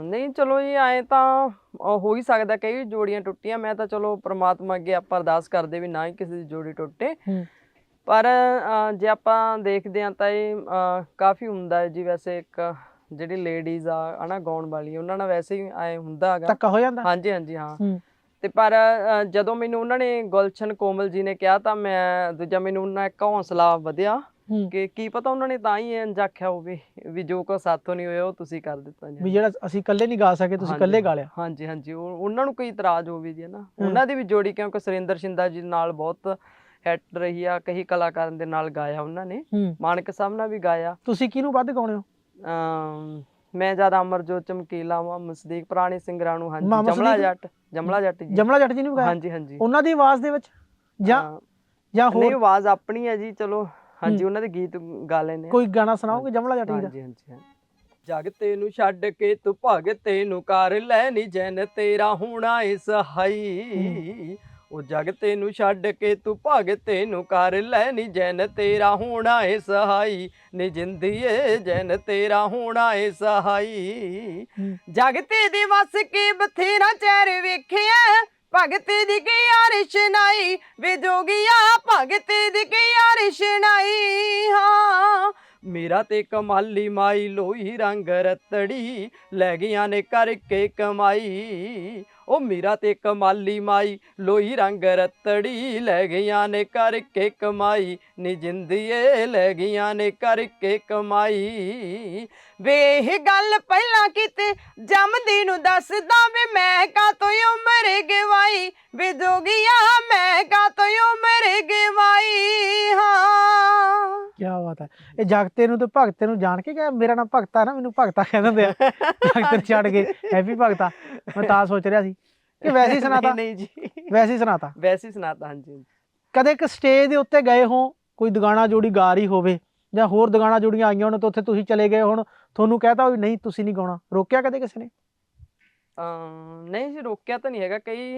ਨਹੀਂ ਚਲੋ ਜੀ ਐ ਤਾਂ ਹੋ ਹੀ ਸਕਦਾ ਕਈ ਜੋੜੀਆਂ ਟੁੱਟੀਆਂ ਮੈਂ ਤਾਂ ਚਲੋ ਪ੍ਰਮਾਤਮਾ ਅੱਗੇ ਆਪਾਂ ਅਰਦਾਸ ਕਰਦੇ ਵੀ ਨਾ ਹੀ ਕਿਸੇ ਦੀ ਜੋੜੀ ਟੁੱਟੇ।
ਹੂੰ।
ਪਰ ਜੇ ਆਪਾਂ ਦੇਖਦੇ ਹਾਂ ਤਾਂ ਇਹ ਕਾਫੀ ਹੁੰਦਾ ਹੈ ਜੀ ਵੈਸੇ ਇੱਕ ਜਿਹੜੀ ਲੇਡੀਜ਼ ਆ ਹਨਾ ਗਾਉਣ ਵਾਲੀ ਉਹਨਾਂ ਨਾਲ ਵੈਸੇ ਹੀ ਐ ਹੁੰਦਾ ਹੈਗਾ।
ਧੱਕਾ ਹੋ ਜਾਂਦਾ?
ਹਾਂਜੀ ਹਾਂਜੀ ਹਾਂ। ਤੇ ਪਰ ਜਦੋਂ ਮੈਨੂੰ ਉਹਨਾਂ ਨੇ ਗੁਲਸ਼ਨ ਕੋਮਲ ਜੀ ਨੇ ਕਿਹਾ ਤਾਂ ਮੈਂ ਦੂਜਾ ਮੈਨੂੰ ਉਹਨਾਂ ਇੱਕ ਹੌਸਲਾ ਵਧਿਆ ਕਿ ਕੀ ਪਤਾ ਉਹਨਾਂ ਨੇ ਤਾਂ ਹੀ ਇੰਜ ਆਖਿਆ ਹੋਵੇ ਵੀ ਜੋ ਕੋ ਸਾਥੋਂ ਨਹੀਂ ਹੋਇਆ ਉਹ ਤੁਸੀਂ ਕਰ ਦਿੱਤਾ ਜੀ।
ਵੀ ਜਿਹੜਾ ਅਸੀਂ ਇਕੱਲੇ ਨਹੀਂ ਗਾ ਸਕੇ ਤੁਸੀਂ ਇਕੱਲੇ ਗਾ ਲਿਆ।
ਹਾਂਜੀ ਹਾਂਜੀ ਉਹ ਉਹਨਾਂ ਨੂੰ ਕੋਈ ਇਤਰਾਜ਼ ਹੋਵੇ ਜੀ ਨਾ ਉਹਨਾਂ ਦੀ ਵੀ ਜੋੜੀ ਕਿਉਂਕਿ ਸੁਰਿੰਦਰ ਸ਼ਿੰਦਾ ਜੀ ਨਾਲ ਬਹੁਤ ਹਿੱਟ ਰਹੀ ਆ ਕਈ ਕਲਾਕਾਰਾਂ ਦੇ ਨਾਲ ਗਾਇਆ ਉਹਨਾਂ ਨੇ।
ਹੂੰ।
ਮਾਨਕ ਸਾਹਿਬ ਨਾਲ ਵੀ ਗਾਇਆ।
ਤੁਸੀਂ ਕਿਹਨੂੰ ਵੱਧ ਗਾਉਣੇ ਹੋ?
ਅਮ ਮੈਂ ਜ਼ਿਆਦਾ ਅਮਰਜੋਤ ਚਮਕੀਲਾ ਵਾਂ ਮਸਦੀਕ ਪੁਰਾਣੇ ਸਿੰਗਰਾਂ ਨੂੰ ਹਾਂਜੀ
ਮੁਹੰਮਦ
ਜਮਲਾ
ਸਦੀਕ?
ਜੱਟ ਜਮਲਾ ਜੱਟ ਜੀ।
ਜਮਲਾ ਜੱਟ ਜੀ ਨੂੰ ਵੀ ਗਾਇਆ?
ਹਾਂਜੀ ਹਾਂਜੀ।
ਉਹਨਾਂ ਦੀ ਆਵਾਜ਼ ਦੇ ਵਿੱਚ? ਜਾਂ
ਅਮ
ਜਾਂ
ਨਹੀਂ
ਹੋਰ?
ਆਵਾਜ਼ ਆਪਣੀ ਹੈ ਜੀ ਚਲੋ ਹਾਂਜੀ ਉਹਨਾਂ ਦੇ ਗੀਤ ਗਾ ਲੈਨੇ
ਕੋਈ ਗਾਣਾ ਸੁਣਾਓਗੇ ਜਮਲਾ ਜੱਟ ਜੀ ਦਾ?
ਹਾਂਜੀ ਹਾਂਜੀ ਹਾਂਜੀ। ਜਗ ਤੈਨੂੰ ਛੱਡ ਕੇ ਤੂੰ ਭਗ ਤੈਨੂੰ ਕਰ ਲੈ ਨੀ ਜਨ ਤੇਰਾ ਹੋਣਾ ਉਹ ਜਗ ਤੈਨੂੰ ਛੱਡ ਕੇ ਤੂੰ ਭਗ ਤੈਨੂੰ ਕਰ ਲੈ ਨੀ ਜਨ ਤੇਰਾ ਹੋਣਾ ਏ ਸਹਾਈ ਨੀ ਜਿੰਦੀਏ ਜਨ ਤੇਰਾ ਹੋਣਾ ਏ ਸਹਾਈ। ਜਗਤੇ ਦੀ ਵਸ ਕੇ ਬਥੇਰਾ ਚਿਹਰੇ ਵੇਖਿਆ ਭਗਤ ਦੀ ਕੀ ਯਾਰਿਸ਼ ਨਾਈ ਵੇ ਜੋਗੀਆ ਭਗਤ ਦੀ ਕੀ ਯਾਰਿਸ਼ ਨਾਈ। ਹਾਂ ਮੇਰਾ ਤੇ ਕਮਾਲੀ ਮਾਈ ਲੋਈ ਰੰਗ ਰਤੜੀ ਲੈ ਗਈਆਂ ਨੇ ਕਰਕੇ ਕਮਾਈ। ਉਹ ਮੇਰਾ ਤੇ ਕਮਾਲੀ ਮਾਈ ਲੋਹੀ ਰੰਗ ਰਤੜੀ ਲੈ ਗਈਆਂ ਨੇ ਕਰਕੇ ਕਮਾਈ, ਨੀ ਜਿੰਦੀਏ ਲੈ ਗਈਆਂ ਨੇ ਕਰਕੇ ਕਮਾਈ। ਵੇ ਇਹ ਗੱਲ ਪਹਿਲਾਂ ਕਿਤੇ ਜੰਮਦੀ ਨੂੰ ਦੱਸਦਾ ਵੇ, ਮੈਂ ਕਾ ਤੋ ਉਮਰ ਗਵਾਈ? ਵੇ ਜੋਗੀਆ ਮੈਂ ਕਾ ਤੋ ਉਮਰ ਗਵਾਈ? ਹਾਂ।
ਕੀ ਬਾਤ ਹੈ। ਇਹ ਜਗਤੇ ਨੂੰ ਤੇ ਭਗਤੇ ਨੂੰ ਜਾਣ ਕੇ ਕਿ ਮੇਰਾ ਨਾਮ ਭਗਤਾ ਨਾ, ਮੈਨੂੰ ਭਗਤਾ ਕਹਿੰਦੇ ਦਿੰਦੇ ਆ। ਜਗਤ ਛੱਡ ਕੇ, ਹੈਪੀ ਭਗਤਾ। ਮੈਂ ਤਾਂ ਸੋਚ ਰਿਹਾ ਸੀ। ਕਿ ਵੈਸੇ ਹੀ <laughs> ਸੁਣਾਤਾ।
ਨਹੀਂ ਜੀ।
ਵੈਸੇ ਹੀ ਸੁਣਾਤਾ।
ਵੈਸੇ ਹੀ ਸੁਣਾਤਾ ਹਾਂਜੀ
ਕਦੇ ਇੱਕ ਸਟੇਜ ਦੇ ਉੱਤੇ ਗਏ ਹੋ ਕੋਈ ਦੁਗਾਣਾ ਜੋੜੀ ਗਾ ਰਹੀ ਹੋਵੇ ਜਾਂ ਹੋਰ ਦੁਗਾਣਾ ਜੋੜੀਆਂ ਆਈਆਂ ਹੋਣ ਤਾਂ ਉੱਥੇ ਤੁਸੀਂ ਚਲੇ ਗਏ ਹੁਣ ਤੁਹਾਨੂੰ ਕਹਿਤਾ ਵੀ ਨਹੀਂ ਤੁਸੀਂ ਨਹੀਂ ਗਾਉਣਾ। ਰੋਕਿਆ ਕਦੇ ਕਿਸੇ ਨੇ?
ਨਹੀਂ ਜੀ ਰੋਕਿਆ ਤਾਂ ਨਹੀਂ ਹੈਗਾ। ਕਈ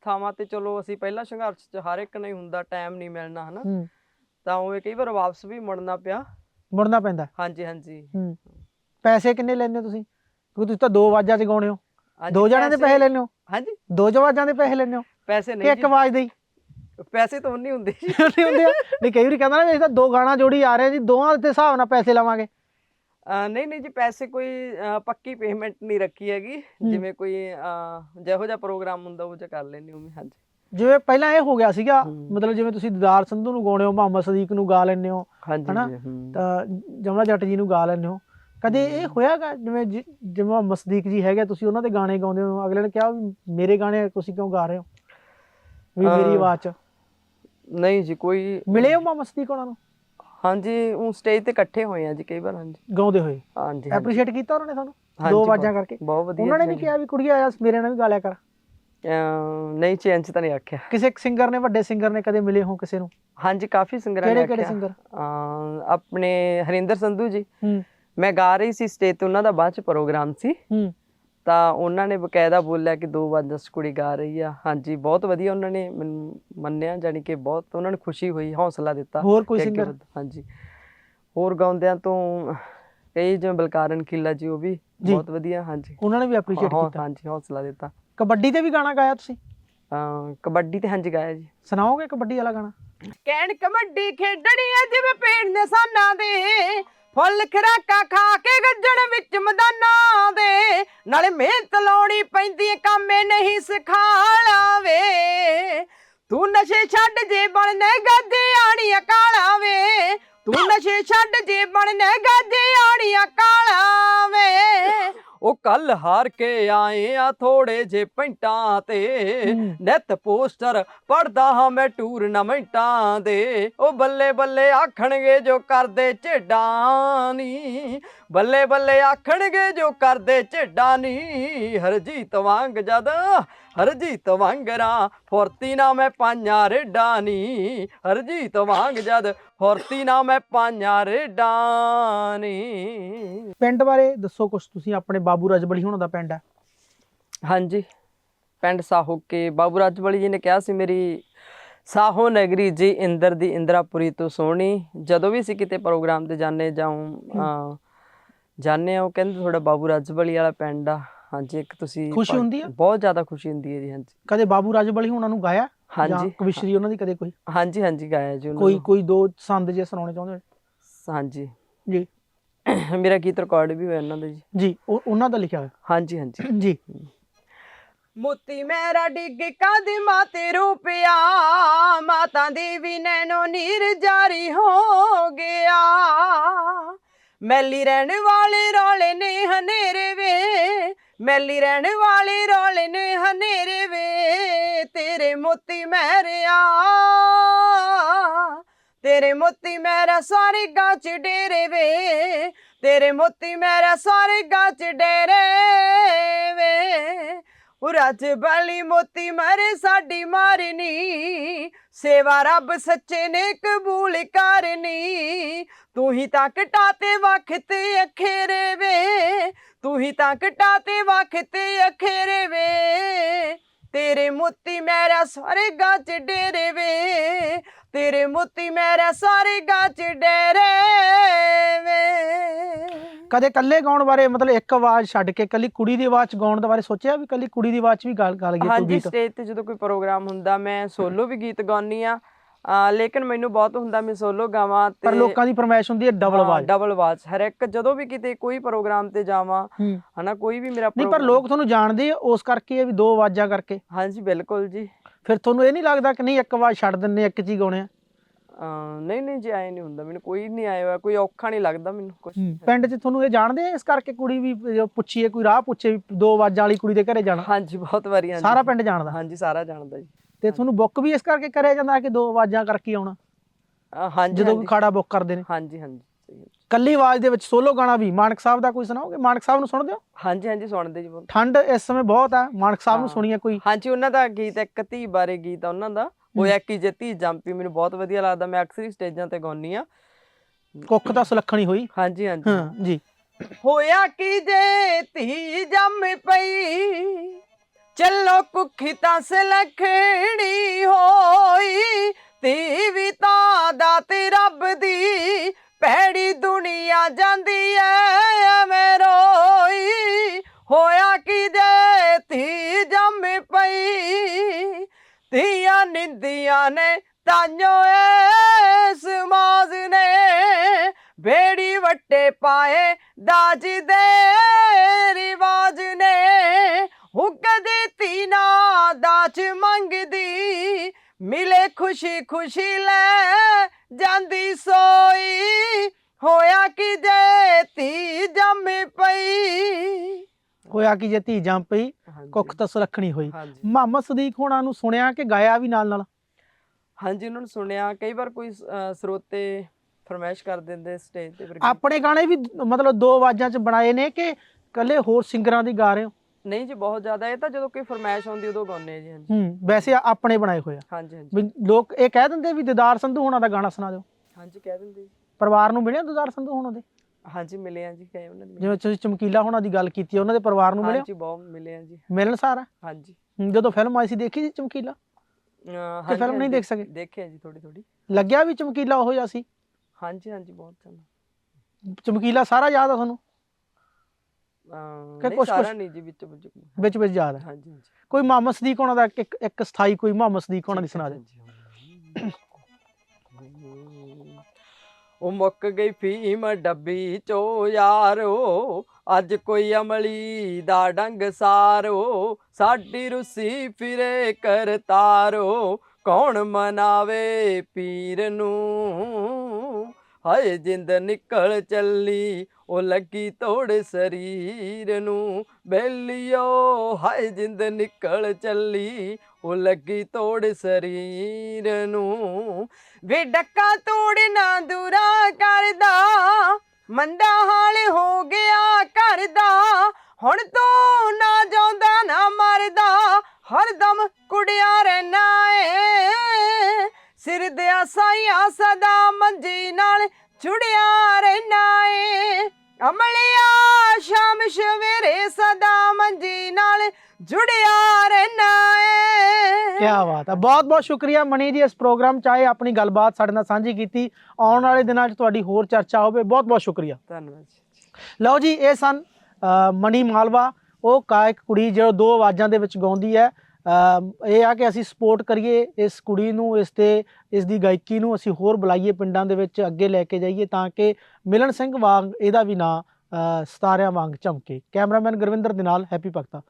ਥਾਵਾਂ ਤੇ ਚਲੋ ਅਸੀਂ ਪਹਿਲਾਂ ਸੰਘਰਸ਼ ਚ ਹਰ ਇੱਕ ਨਹੀਂ ਹੁੰਦਾ ਟਾਈਮ ਨਹੀਂ ਮਿਲਣਾ ਹਨਾ? ਤਾਂ ਉਵੇਂ ਕਈ ਵਾਰ ਵਾਪਸ ਵੀ ਮੁੜਨਾ ਪਿਆ।
ਮੁੜਨਾ ਪੈਂਦਾ।
ਹਾਂਜੀ ਹਾਂਜੀ।
ਪੈਸੇ ਕਿੰਨੇ ਲੈਂਦੇ ਹੋ ਤੁਸੀਂ? ਕਿਉਂਕਿ ਤੁਸੀਂ ਤਾਂ ਦੋ ਆਵਾਜ਼ਾਂ ਚ ਗਾਉਣੇ ਹੋ। ਦੋ ਜਣਿਆਂ ਦੇ ਪੈਸੇ ਲੈਂਦੇ ਹੋ
ਹਾਂਜੀ।
ਦੋ ਆਵਾਜ਼ਾਂ ਦੇ ਪੈਸੇ ਲੈਂਦੇ ਹੋ
ਪੈਸੇ
ਕਿ
ਨਹੀਂ
ਇੱਕ
ਜੀ।
ਆਵਾਜ਼ ਦੇ ਹੀ
ਪੈਸੇ ਤਾਂ ਨਹੀਂ ਹੁੰਦੇ ਜੀ।
ਨਹੀਂ ਹੁੰਦੇ ਆ। ਨਹੀਂ ਕਈ ਵਾਰੀ ਕਹਿੰਦਾ ਨਾ ਵੀ ਅਸੀਂ ਤਾਂ ਦੋ ਗਾਣਾ ਜੋੜੀ ਆ ਰਹੇ ਜੀ ਦੋਵਾਂ ਦੇ ਹਿਸਾਬ ਨਾਲ ਪੈਸੇ ਲਵਾਂਗੇ।
ਨਹੀਂ ਨਹੀਂ ਜੀ ਪੈਸੇ ਕੋਈ ਪੱਕੀ ਪੇਮੈਂਟ ਨਹੀਂ ਰੱਖੀ ਹੈਗੀ। ਜਿਵੇਂ ਕੋਈ ਜਿਹੋ ਜਿਹਾ ਪ੍ਰੋਗਰਾਮ ਹੁੰਦਾ ਉਹ ਜਿਹਾ ਕਰ ਲੈਂਦੇ ਉਵੇਂ ਹਾਂਜੀ।
ਜਿਵੇਂ ਪਹਿਲਾਂ ਇਹ ਹੋ ਗਿਆ ਸੀਗਾ
ਹੂੰ।
ਮਤਲਬ ਜਿਵੇਂ ਤੁਸੀਂ ਦਿਦਾਰ ਸੰਧੂ ਨੂੰ ਗਾਉਣੇ ਹੋ ਮੁਹੰਮਦ ਸਦੀਕ ਨੂੰ ਗਾ ਲੈਂਦੇ ਹੋ
ਹਾਂਜੀ
ਹਨਾ? ਤਾਂ ਜਮਲਾ ਜੱਟ ਜੀ ਨੂੰ ਗਾ ਲੈਂਦੇ ਹੋ। ਕਦੇ ਇਹ। ਹੋਇਆਗਾ ਜਿਵੇਂ ਜਿ- ਜਿਵੇਂ ਮੁਹੰਮਦ ਸਦੀਕ ਜੀ ਹੈਗੇ ਤੁਸੀਂ ਉਹਨਾਂ ਦੇ ਗਾਣੇ ਗਾਉਂਦੇ ਹੋ? ਅਗਲੇ ਨੇ ਕਿਹਾ ਵੀ ਮੇਰੇ ਗਾਣੇ ਤੁਸੀਂ ਕਿਉਂ ਗਾ ਰਹੇ ਹੋ? ਵੀ ਮੇਰੀ
ਅਹ
ਆਵਾਜ਼ ਚ।
ਨਹੀਂ ਜੀ ਕੋਈ
ਮਿਲੇ ਹੋ ਮੁਹੰਮਦ ਸਦੀਕ ਉਹਨਾਂ ਨੂੰ?
ਹਾਂਜੀ ਉਹ ਸਟੇਜ ਤੇ ਇਕੱਠੇ ਹੋਏ ਆ ਜੀ ਕਈ ਵਾਰ ਹਾਂਜੀ।
ਗਾਉਂਦੇ ਹੋਏ?
ਹਾਂਜੀ ਹਾਂਜੀ।
ਐਪਰੀਸ਼ੀਏਟ ਕੀਤਾ ਉਹਨਾਂ ਨੇ ਤੁਹਾਨੂੰ?
ਹਾਂਜੀ,
ਦੋ
ਬਹੁਤ-
ਆਵਾਜ਼ਾਂ ਕਰਕੇ।
ਬਹੁਤ ਵਧੀਆ
ਉਹਨਾਂ ਨੇ
ਜੀ,
ਨਹੀਂ ਕਿਹਾ ਵੀ ਕੁੜੀਆ ਆ ਮੇਰੇ ਨਾਲ ਵੀ ਗਾ ਲਿਆ ਕਰ।
ਅਹ ਨਹੀਂ ਚੇਂਜ ਤਾਂ ਨਹੀਂ ਆਖਿਆ।
ਕਿਸੇ ਸਿੰਗਰ ਨੇ ਵੱਡੇ ਸਿੰਗਰ ਨੇ ਕਦੇ ਮਿਲੇ ਹੋ ਕਿਸੇ ਨੂੰ?
ਹਾਂਜੀ ਕਾਫੀ ਸਿੰਗਰਾਂ ਨੇ
ਕਿਹੜੇ ਕਿਹੜੇ
ਆਖਿਆ।
ਸਿੰਗਰ
ਅਹ ਆਪਣੇ ਹਰਿੰਦਰ ਸੰਧੂ ਜੀ।
ਹੂੰ।
ਮੈਂ ਗਾ ਰਹੀ ਸੀ ਸਟੇਜ ਤੇ ਉਹਨਾਂ ਦਾ ਬਾਅਦ ਚ ਪ੍ਰੋਗਰਾਮ ਸੀ।
ਹੂੰ।
ਤਾਂ ਉਹਨਾਂ ਨੇ ਬਕਾਇਦਾ ਬੋਲਿਆ ਕਿ ਦੋ ਵਾਰ ਕੁੜੀ ਗਾ ਰਹੀ ਆ। ਹਾਂਜੀ ਬਹੁਤ ਵਧੀਆ ਉਹਨਾਂ ਨੇ ਮੈਨੂੰ ਮੰਨਿਆ ਜਾਨੀ ਕਿ ਬਹੁਤ ਉਹਨਾਂ ਨੂੰ ਖੁਸ਼ੀ ਹੋਈ ਹੌਸਲਾ ਦਿੱਤਾ।
ਹੋਰ ਕੋਈ ਸਿੰਗਰ
ਹਾਂਜੀ। ਹੋਰ ਗਾਉਂਦਿਆਂ ਤੋਂ ਕਈ ਜਿਵੇਂ ਬਲਕਾਰਨ ਖਿੱਲਾ ਜੀ ਉਹ ਵੀ। ਬਹੁਤ ਵਧੀਆ ਹਾਂਜੀ।
ਉਹਨਾਂ ਨੇ ਵੀ ਐਪਰੀਸ਼ੀਏਟ
ਹਾਂ,
ਕੀਤਾ।
ਹਾਂਜੀ ਹੌਸਲਾ ਦਿੱਤਾ।
ਕਬੱਡੀ ਤੇ ਵੀ ਗਾਣਾ ਗਾਇਆ ਤੁਸੀਂ?
ਕਬੱਡੀ ਤੇ ਹਾਂਜੀ ਗਾਇਆ ਜੀ।
ਸੁਣਾਓਗੇ ਕਬੱਡੀ ਵਾਲਾ ਗਾਣਾ?
ਕਹਿਣ ਕਬੱਡੀ ਖੇਡਣੀ ਐ ਜਿਵੇਂ ਪੇੜ ਨੇ ਸਾਨਾਂ ਦੇ ਫੁੱਲ ਖਰਾਕਾ ਖਾ ਕੇ ਗੱਜਣ ਵਿੱਚ ਮਦਾਨਾਂ ਦੇ ਨਾਲੇ ਮਿਹਨਤ ਲਾਉਣੀ ਪੈਂਦੀ ਏ, ਕਾਮੇ ਨਹੀਂ ਸਿਖਾਲਾ ਵੇ ਤੂੰ ਨਸ਼ੇ ਛੱਡ ਜੇ ਬਣਨੇ ਗੱਦੇ ਆਣੀਆਂ ਕਾਲਾ ਵੇ। ਤੂੰ ਨਸ਼ੇ ਛੱਡ ਜੇ ਬਣਨੇ ਗੱਦੇ ਆਣੀਆਂ ਕਾਲਾ ਵੇ ਕੱਲ ਹਾਰ ਕੇ ਆਏ ਆ ਥੋੜੇ ਜੇ ਪੈਂਟਾਂ ਤੇ। ਨਿਤ ਪੋਸਟਰ ਪੜਦਾ ਹਾਂ ਮੈਂ ਟੂਰਨਾਮੈਂਟਾਂ ਦੇ। ਉਹ ਬੱਲੇ ਬੱਲੇ ਆਖਣਗੇ ਜੋ ਕਰਦੇ ਝੇਡਾਂ ਨੀ। ਬੱਲੇ ਬੱਲੇ ਆਖਣਗੇ ਜੋ ਕਰਦੇ ਝੇਡਾਂ ਨੀ। ਹਰਜੀਤ ਵਾਂਗ ਜਦ ਹਰਜੀਤ ਵਾਂਗਰਾ ਫੁਰਤੀ ਨਾ ਮੈਂ ਪਾਈਆਂ ਰੇਡਾਂ ਨੀ। ਹਰਜੀਤ ਵਾਂਗ ਜਦ ਫੁਰਤੀ ਨਾ ਮੈਂ ਪਾਈਆਂ ਰੇਡਾਂ ਨੀ।
ਪਿੰਡ ਬਾਰੇ ਦੱਸੋ ਕੁਝ ਤੁਸੀਂ ਆਪਣੇ ਬਾਬੂ ਰਜਬੜੀ ਹੋਣਾ ਦਾ ਪਿੰਡ ਹੈ?
ਹਾਂਜੀ ਪਿੰਡ ਸਾਹੋ ਕੇ। ਬਾਬੂ ਰਾਜਵਲੀ ਜੀ ਨੇ ਕਿਹਾ ਸੀ ਮੇਰੀ ਸਾਹੋ ਨਗਰੀ ਜੀ ਇੰਦਰ ਦੀ ਇੰਦਰਾਪੁਰੀ ਤੋਂ ਸੋਹਣੀ। ਜਦੋਂ ਵੀ ਅਸੀਂ ਕਿਤੇ ਪ੍ਰੋਗਰਾਮ ਤੇ ਜਾਂਦੇ ਜਾਉਂ ਜਾਂਦੇ ਆ ਉਹ ਕਹਿੰਦੇ ਤੁਹਾਡਾ ਬਾਬੂ ਰਾਜਵਲੀ ਵਾਲਾ ਪਿੰਡ ਆ। ਹਾਂਜੀ ਇੱਕ ਤੁਸੀਂ
ਖੁਸ਼ੀ
ਪਾ-
ਹੁੰਦੀ ਆ?
ਬਹੁਤ ਜ਼ਿਆਦਾ ਖੁਸ਼ੀ ਹੁੰਦੀ ਹੈ ਜੀ ਹਾਂਜੀ।
ਕਦੇ ਬਾਬੂ ਰਜਬੜੀ ਹੋਣਾ ਨੂੰ ਗਾਇਆ? ਜਾਂ
ਹਾਂਜੀ।
ਕਵਿਸ਼ਰੀ ਉਹਨਾਂ ਦੀ ਕਦੇ ਕੋਈ?
ਹਾਂਜੀ ਹਾਂਜੀ ਗਾਇਆ ਜੀ ਉਹਨਾਂ
ਕੋਈ
ਨੂੰ।
ਕੋਈ ਦੋ ਸੰਦ ਜੇ ਸੁਣਾਉਣੇ ਚਾਹੁੰਦੇ ਹੋ?
ਹਾਂਜੀ।
ਜੀ। <coughs>
ਮੇਰਾ ਗੀਤ ਰਿਕਾਰਡ ਵੀ ਹੋਇਆ ਉਹਨਾਂ ਦਾ ਜੀ।
ਜੀ ਉਹ ਉਹਨਾਂ ਦਾ ਲਿਖਿਆ ਹੋਇਆ?
ਹਾਂਜੀ ਹਾਂਜੀ। <coughs>
ਜੀ।
ਮੋਤੀ ਮੇਰਾ ਡਿੱਗ ਕਦ ਮਾਤੇ ਰੂਪਿਆ ਮਾਤਾ ਦੀ ਵੀ ਨੈਣੋ ਨੀਰ ਜਾਰੀ ਹੋ ਗਿਆ। ਮੈਲੀ ਰਹਿਣ ਵਾਲੇ ਰੋਲੇ ਨੇ ਹਨੇਰੇ ਵੇ ਮੈਲੀ ਰਹਿਣ ਵਾਲੇ ਰੋਲੇ ਨੇ ਹਨੇਰੇ ਵੇ, ਤੇਰੇ ਮੋਤੀ ਮਹਿਰਿਆ। ਤੇਰੇ ਮੋਤੀ ਮੇਰਾ ਸਾਰੇ ਗਾਚ ਡੇਰੇ ਵੇ, ਤੇਰੇ ਮੋਤੀ ਮੇਰਾ ਸਾਰੇ ਗਾਚ ਡੇਰੇ ਵੇ। ਉਹ ਰਾਜ ਮੋਤੀ ਮਾਰੇ ਸਾਡੀ ਮਾਰਨੀ, ਸੇਵਾ ਰੱਬ ਸੱਚੇ ਨੇ ਕਬੂਲ ਕਰਨੀ। ਤੂੰ ਹੀ ਤਾਂ ਕਟਾਤੇ ਵਖਤ ਅਖੇਰੇ ਵੇ ਤੂੰ ਹੀ ਤਾਂ ਕਟਾਤੇ ਵਖਤ ਅਖੇਰੇ ਵੇ। ਤੇਰੇ ਮੋਤੀ ਮੇਰਾ ਸਾਰੇ ਗਾਚ ਡੇਰੇ ਵੇ। ਤੇਰੇ ਮੋਤੀ ਮੇਰਾ ਸਾਰੇ ਗਾਚ ਡੇਰੇ ਵੇ।
ਕਦੇ ਇਕੱਲੇ ਗਾਉਣ ਬਾਰੇ ਮਤਲਬ ਇੱਕ ਆਵਾਜ਼ ਛੱਡ ਕੇ ਇਕੱਲੀ ਕੁੜੀ ਦੀ ਆਵਾਜ਼ ਚ ਗਾਉਣ ਦੇ ਬਾਰੇ ਸੋਚਿਆ ਵੀ ਇਕੱਲੀ ਕੁੜੀ ਦੀ ਆਵਾਜ਼ ਚ ਵੀ ਗਾ ਗਾ ਲਈਏ ਕੋਈ
ਹਾਂਜੀ
ਗੀਤ?
ਸਟੇਜ ਤੇ ਜਦੋਂ ਕੋਈ ਪ੍ਰੋਗਰਾਮ ਹੁੰਦਾ ਮੈਂ ਸੋਲੋ ਵੀ ਗੀਤ ਗਾਉਣੀ ਆ ਲੇਕਿਨ ਮੈਨੂੰ ਬਹੁਤ ਹੁੰਦਾ ਮੈਂ ਸੋਲੋ ਗਾਵਾਂ
ਪਰ ਲੋਕਾਂ ਦੀ ਫਰਮਾਇਸ਼ ਹੁੰਦੀ ਹੈ ਡਬਲ ਆਵਾਜ਼।
ਡਬਲ ਆਵਾਜ਼। ਹਰ ਇੱਕ ਜਦੋਂ ਵੀ ਕਿਤੇ ਕੋਈ ਪ੍ਰੋਗਰਾਮ ਤੇ ਜਾਵਾਂ ਹਨਾ ਕੋਈ ਵੀ ਮੇਰਾ
ਨਹੀਂ ਪਰ ਲੋਕ ਤੁਹਾਨੂੰ ਜਾਣਦੇ ਆ ਉਸ ਕਰਕੇ ਵੀ ਦੋ ਆਵਾਜ਼ਾਂ ਕਰਕੇ।
ਹਾਂਜੀ ਬਿਲਕੁਲ ਜੀ।
ਫਿਰ ਤੁਹਾਨੂੰ ਇਹ ਨਹੀਂ ਲੱਗਦਾ ਕਿ ਨਹੀਂ ਇੱਕ ਆਵਾਜ਼ ਛੱਡ ਦਿੰਨੇ ਇੱਕ ਚ ਗਾਉਣੇ ਆ?
ਨਹੀਂ ਨਹੀਂ ਜੀ ਆਏ ਨਹੀਂ ਹੁੰਦਾ। ਮੈਨੂੰ ਕੋਈ ਨਹੀਂ ਆਇਆ ਕੋਈ ਔਖਾ ਨਹੀਂ ਲੱਗਦਾ ਮੈਨੂੰ ਕੁਝ
ਪਿੰਡ 'ਚ ਤੁਹਾਨੂੰ ਇਹ ਜਾਣਦੇ ਆ ਇਸ ਕਰਕੇ ਕੁੜੀ ਵੀ ਪੁੱਛੀਏ ਕੋਈ ਰਾਹ ਪੁੱਛੇ ਵੀ ਦੋ ਆਵਾਜ਼ਾਂ ਵਾਲੀ ਕੁੜੀ ਦੇ ਘਰੇ ਜਾਣਾ?
ਹਾਂਜੀ ਬਹੁਤ ਵਾਰੀ ਹਾਂਜੀ।
ਸਾਰਾ ਪਿੰਡ ਜਾਣਦਾ?
ਹਾਂਜੀ ਸਾਰਾ ਜਾਣਦਾ ਜੀ।
ਤੇ ਤੁਹਾਨੂੰ ਬੁੱਕ ਵੀ ਇਸ ਕਰਕੇ ਕਰਿਆ ਜਾਂਦਾ ਕਿ ਦੋ ਆਵਾਜ਼ਾਂ ਕਰਕੇ ਆਉਣਾ?
ਹਾਂਜੀ
ਜਦੋਂ ਕੋਈ ਖਾੜਾ ਬੁੱਕ ਕਰਦੇ ਨੇ।
ਹਾਂਜੀ ਹਾਂਜੀ ਹੈ।
ਕੱਲੀ ਆਵਾਜ਼ ਦੇ ਵਿੱਚ ਸੋਲੋ ਗਾਣਾ ਵੀ ਮਾਨਕ ਸਾਹਿਬ ਦਾ ਕੋਈ ਸੁਣਾਓਗੇ? ਮਾਨਕ ਸਾਹਿਬ ਨੂੰ ਸੁਣਦੇ ਹੋ?
ਹਾਂਜੀ ਹਾਂਜੀ ਸੁਣਦੇ ਜੀ
ਠੰਡ ਇਸ ਸਮੇਂ ਬਹੁਤ ਹੈ ਮਾਨਕ ਸਾਹਿਬ ਨੂੰ
ਹਾਂ।
ਸੁਣੀਏ ਕੋਈ।
ਹਾਂਜੀ ਉਹਨਾਂ ਦਾ ਗੀਤ ਇੱਕ ਧੀ ਬਾਰੇ ਗੀਤ ਆ ਉਹਨਾਂ ਦਾ। ਹੋਇਆ ਕੀ ਜੇ ਧੀ ਜੰਪੀ ਮੈਨੂੰ ਬਹੁਤ ਵਧੀਆ ਲੱਗਦਾ। ਮੈਂ ਅਕਸਰ ਹੀ ਸਟੇਜਾਂ ਤੇ ਗਾਉਣੀ ਆ
ਕੁੱਖ ਤਾਂ ਸੁਲੱਖਣੀ ਹੋਈ।
ਹਾਂਜੀ ਹਾਂਜੀ।
ਹਾਂ ਜੀ।
ਹੋਇਆ ਕੀ ਜੇ ਧੀ ਜੰਮ ਪਈ ਚੱਲੋ ਕੁੱਖੀ ਤਾਂ ਸਲਖਣੀ ਹੋਈ ਧੀ ਵੀ ਤਾਂ ਦਾਤ ਰੱਬ ਦੀ, ਭੈੜੀ ਦੁਨੀਆ ਜਾਂਦੀ ਐ ਐਵੇਂ ਰੋਈ। ਹੋਇਆ ਕੀ ਜੇ ਧੀ ਜੰਮ ਪਈ, ਧੀਆਂ ਨਿੰਦੀਆਂ ਨੇ ਤਾਂਯੋ ਐ ਸਮਾਜ ਨੇ ਬੇੜੀ ਵੱਟੇ ਪਾਏ ਦਾਜ ਦੇ ਰਿਵਾਜ ਨੇ। ਹੁਕਦੀ ਤੀਨਾ ਦਾਜ ਮੰਗਦੀ ਮਿਲੇ ਖੁਸ਼ੀ ਖੁਸ਼ੀ ਲੈ ਜਾਂਦੀ ਸੋਈ। ਹੋਇਆ ਕਿ ਜੇ ਧੀ ਜੰਮ ਪਈ?
ਹੋਇਆ ਕਿ ਜੇ ਧੀ ਜੰਮ ਪਈ? ਕੁੱਖ ਤਾਂ ਸੁਲੱਖਣੀ ਹੋਈ। ਮੁਹੰਮਦ ਸਦੀਕ ਹੋਣਾ ਨੂੰ ਸੁਣਿਆ ਕਿ ਗਾਇਆ ਵੀ ਨਾਲ ਨਾਲ?
ਹਾਂਜੀ ਉਹਨਾਂ ਨੂੰ ਸੁਣਿਆ। ਕਈ ਵਾਰ ਕੋਈ ਸਰੋਤੇ ਫਰਮਾਇਸ਼ ਕਰ ਦਿੰਦੇ ਸਟੇਜ ਤੇ
ਆਪਣੇ ਗਾਣੇ ਵੀ ਮਤਲਬ ਦੋ ਆਵਾਜ਼ਾਂ 'ਚ ਬਣਾਏ ਨੇ ਕਿ ਕੱਲੇ ਹੋਰ ਸਿੰਗਰਾਂ ਦੀ ਗਾ ਰਹੇ ਹੋ?
ਨਹੀਂ ਜੀ ਬਹੁਤ ਜ਼ਿਆਦਾ। ਇਹ ਤਾਂ ਜਦੋਂ ਕੋਈ ਫਰਮਾਇਸ਼ ਆਉਂਦੀ ਉਦੋਂ ਗਾਉਂਦੇ ਆ ਜੀ ਹਾਂਜੀ।
ਹੂੰ ਵੈਸੇ ਆਪਣੇ ਬਣਾਏ ਹੋਏ ਆ।
ਹਾਂਜੀ ਹਾਂਜੀ।
ਵੀ ਲੋਕ ਇਹ ਕਹਿ ਦਿੰਦੇ ਵੀ ਦਿਦਾਰ ਸੰਧੂ ਹੋਣਾ ਦਾ ਗਾਣਾ ਸੁਣਾ ਦਿਓ।
ਹਾਂਜੀ ਕਹਿ ਦਿੰਦੇ ਜੀ।
ਪਰਿਵਾਰ ਨੂੰ ਮਿਲਿਆ ਦਿਦਾਰ ਸੰਧੂ ਹੋਣਾ ਦੇ?
ਹਾਂਜੀ ਮਿਲੇ ਆ ਜੀ ਕਹੇ ਉਹਨਾਂ ਦੇ
ਜਿਵੇਂ ਤੁਸੀਂ ਚਮਕੀਲਾ ਹੋਣਾ ਦੀ ਗੱਲ ਕੀਤੀ ਹੈ, ਉਹਨਾਂ ਦੇ ਪਰਿਵਾਰ ਨੂੰ ਮਿਲਿਆ?
ਹਾਂਜੀ ਬਹੁਤ ਮਿਲੇ ਆ ਜੀ।
ਮਿਲਣਸਾਰ ਹੈ
ਹਾਂਜੀ।
ਹੂੰ, ਜਦੋਂ ਫਿਲਮ ਆਈ ਸੀ ਦੇਖੀ ਸੀ ਚਮਕੀਲਾ?
ਅਹ ਹਾਂਜੀ,
ਫਿਲਮ ਨਹੀਂ
ਹਾਂਜੀ,
ਦੇਖ ਸਕੇ?
ਦੇਖਿਆ ਜੀ ਥੋੜੀ ਥੋੜੀ
ਲੱਗਿਆ ਵੀ ਚਮਕੀਲਾ ਉਹ ਜਿਹਾ ਸੀ?
ਹਾਂਜੀ ਹਾਂਜੀ ਬਹੁਤ ਚੰਗਾ।
ਚਮਕੀਲਾ ਸਾਰਾ ਯਾਦ ਆ ਤੁਹਾਨੂੰ? ਕਿ ਕੁਛ- ਕੁਛ-
ਨਹੀਂ ਜੀ ਵਿੱਚ ਵਿੱਚ
ਵਿੱਚ ਵਿੱਚ ਯਾਦ ਹੈ
ਹਾਂਜੀ ਹਾਂਜੀ।
ਕੋਈ ਮੁਹੰਮਦ ਸਦੀਕ ਹੋਣਾ ਦਾ ਇੱਕ ਇੱਕ ਸਥਾਈ ਕੋਈ ਮੁਹੰਮਦ ਸਦੀਕ ਹੋਣਾ ਦੀ ਸੁਣਾ ਦੇ।
ਉਹ ਮੁੱਕ ਗਈ ਫੀਮ ਡੱਬੀ ਚੋ ਯਾਰੋ ਅੱਜ ਕੋਈ ਅਮਲੀ ਦਾ ਡੰਗ ਸਾਰੋ ਸਾਡੀ ਰੁੱਸੀ ਫਿਰੇ ਕਰਤਾਰੋ ਕੌਣ ਮਨਾਵੇ ਪੀਰ ਨੂੰ? ਹਾਏ ਜਿੰਦ ਨਿਕਲ ਚੱਲੀ, ਉਹ ਲੱਗੀ ਤੋੜ ਸਰੀਰ ਨੂੰ ਬੇਲੀਓ। ਹਾਏ ਜਿੰਦ ਨਿਕਲ ਚੱਲੀ, ਉਹ ਲੱਗੀ ਤੋੜ ਸਰੀਰ ਨੂੰ। ਵੇ ਡੱਕਾ ਤੋੜਨਾ ਦੂਰਾ ਕਰਦਾ, ਮੰਦਾ ਹਾਲ ਹੋ ਗਿਆ ਘਰ ਦਾ ਹੁਣ ਤੂੰ ਨਾ ਜਾਉਂਦਾ ਨਾ ਮਰਦਾ ਹਰਦਮ ਕੁੜਿਆ ਰਹਿਣਾ ਸਿਰ ਦੇ ਸਾਈਆਂ ਸਦਾ ਮੰਜੀ ਨਾਲ ਜੁੜਿਆ ਰਹਿਣਾ ਏ। ਅਮਲਿਆ ਸ਼ਾਮ ਸਵੇਰੇ ਸਦਾ ਮੰਜੀ ਨਾਲ ਜੁੜਿਆ ਰਹਿਣਾ ਏ।
ਕੀ ਬਾਤ ਹੈ ਬਹੁਤ ਬਹੁਤ ਸ਼ੁਕਰੀਆ ਮਣੀ ਜੀ ਇਸ ਪ੍ਰੋਗਰਾਮ 'ਚ ਆਏ ਆਪਣੀ ਗੱਲਬਾਤ ਸਾਡੇ ਨਾਲ ਸਾਂਝੀ ਕੀਤੀ। ਆਉਣ ਵਾਲੇ ਦਿਨਾਂ 'ਚ ਤੁਹਾਡੀ ਹੋਰ ਚਰਚਾ ਹੋਵੇ। ਬਹੁਤ ਬਹੁਤ ਸ਼ੁਕਰੀਆ।
ਧੰਨਵਾਦ
ਲਓ ਜੀ ਇਹ ਸਨ ਮਣੀ ਮਾਲਵਾ। ਉਹ ਗਾਇਕ ਕੁੜੀ ਜੋ ਦੋ ਆਵਾਜ਼ਾਂ ਦੇ ਵਿੱਚ ਗਾਉਂਦੀ ਹੈ ਇਹ ਆ ਕਿ ਅਸੀਂ ਸਪੋਰਟ ਕਰੀਏ ਇਸ ਕੁੜੀ ਨੂੰ, ਇਸ ਤੇ ਇਸ ਦੀ ਗਾਇਕੀ ਨੂੰ, ਅਸੀਂ ਹੋਰ ਬੁਲਾਈਏ ਪਿੰਡਾਂ ਦੇ ਵਿੱਚ, ਅੱਗੇ ਲੈ ਕੇ ਜਾਈਏ ਤਾਂ ਕਿ ਮਿਲਨ ਸਿੰਘ ਵਾਂਗ ਇਹਦਾ ਵੀ ਨਾਂ ਸਤਾਰਿਆਂ ਵਾਂਗ ਚਮਕੇ ਕੈਮਰਾਮੈਨ ਗੁਰਵਿੰਦਰ ਦੇ ਨਾਲ, ਹੈਪੀ ਭਗਤਾ।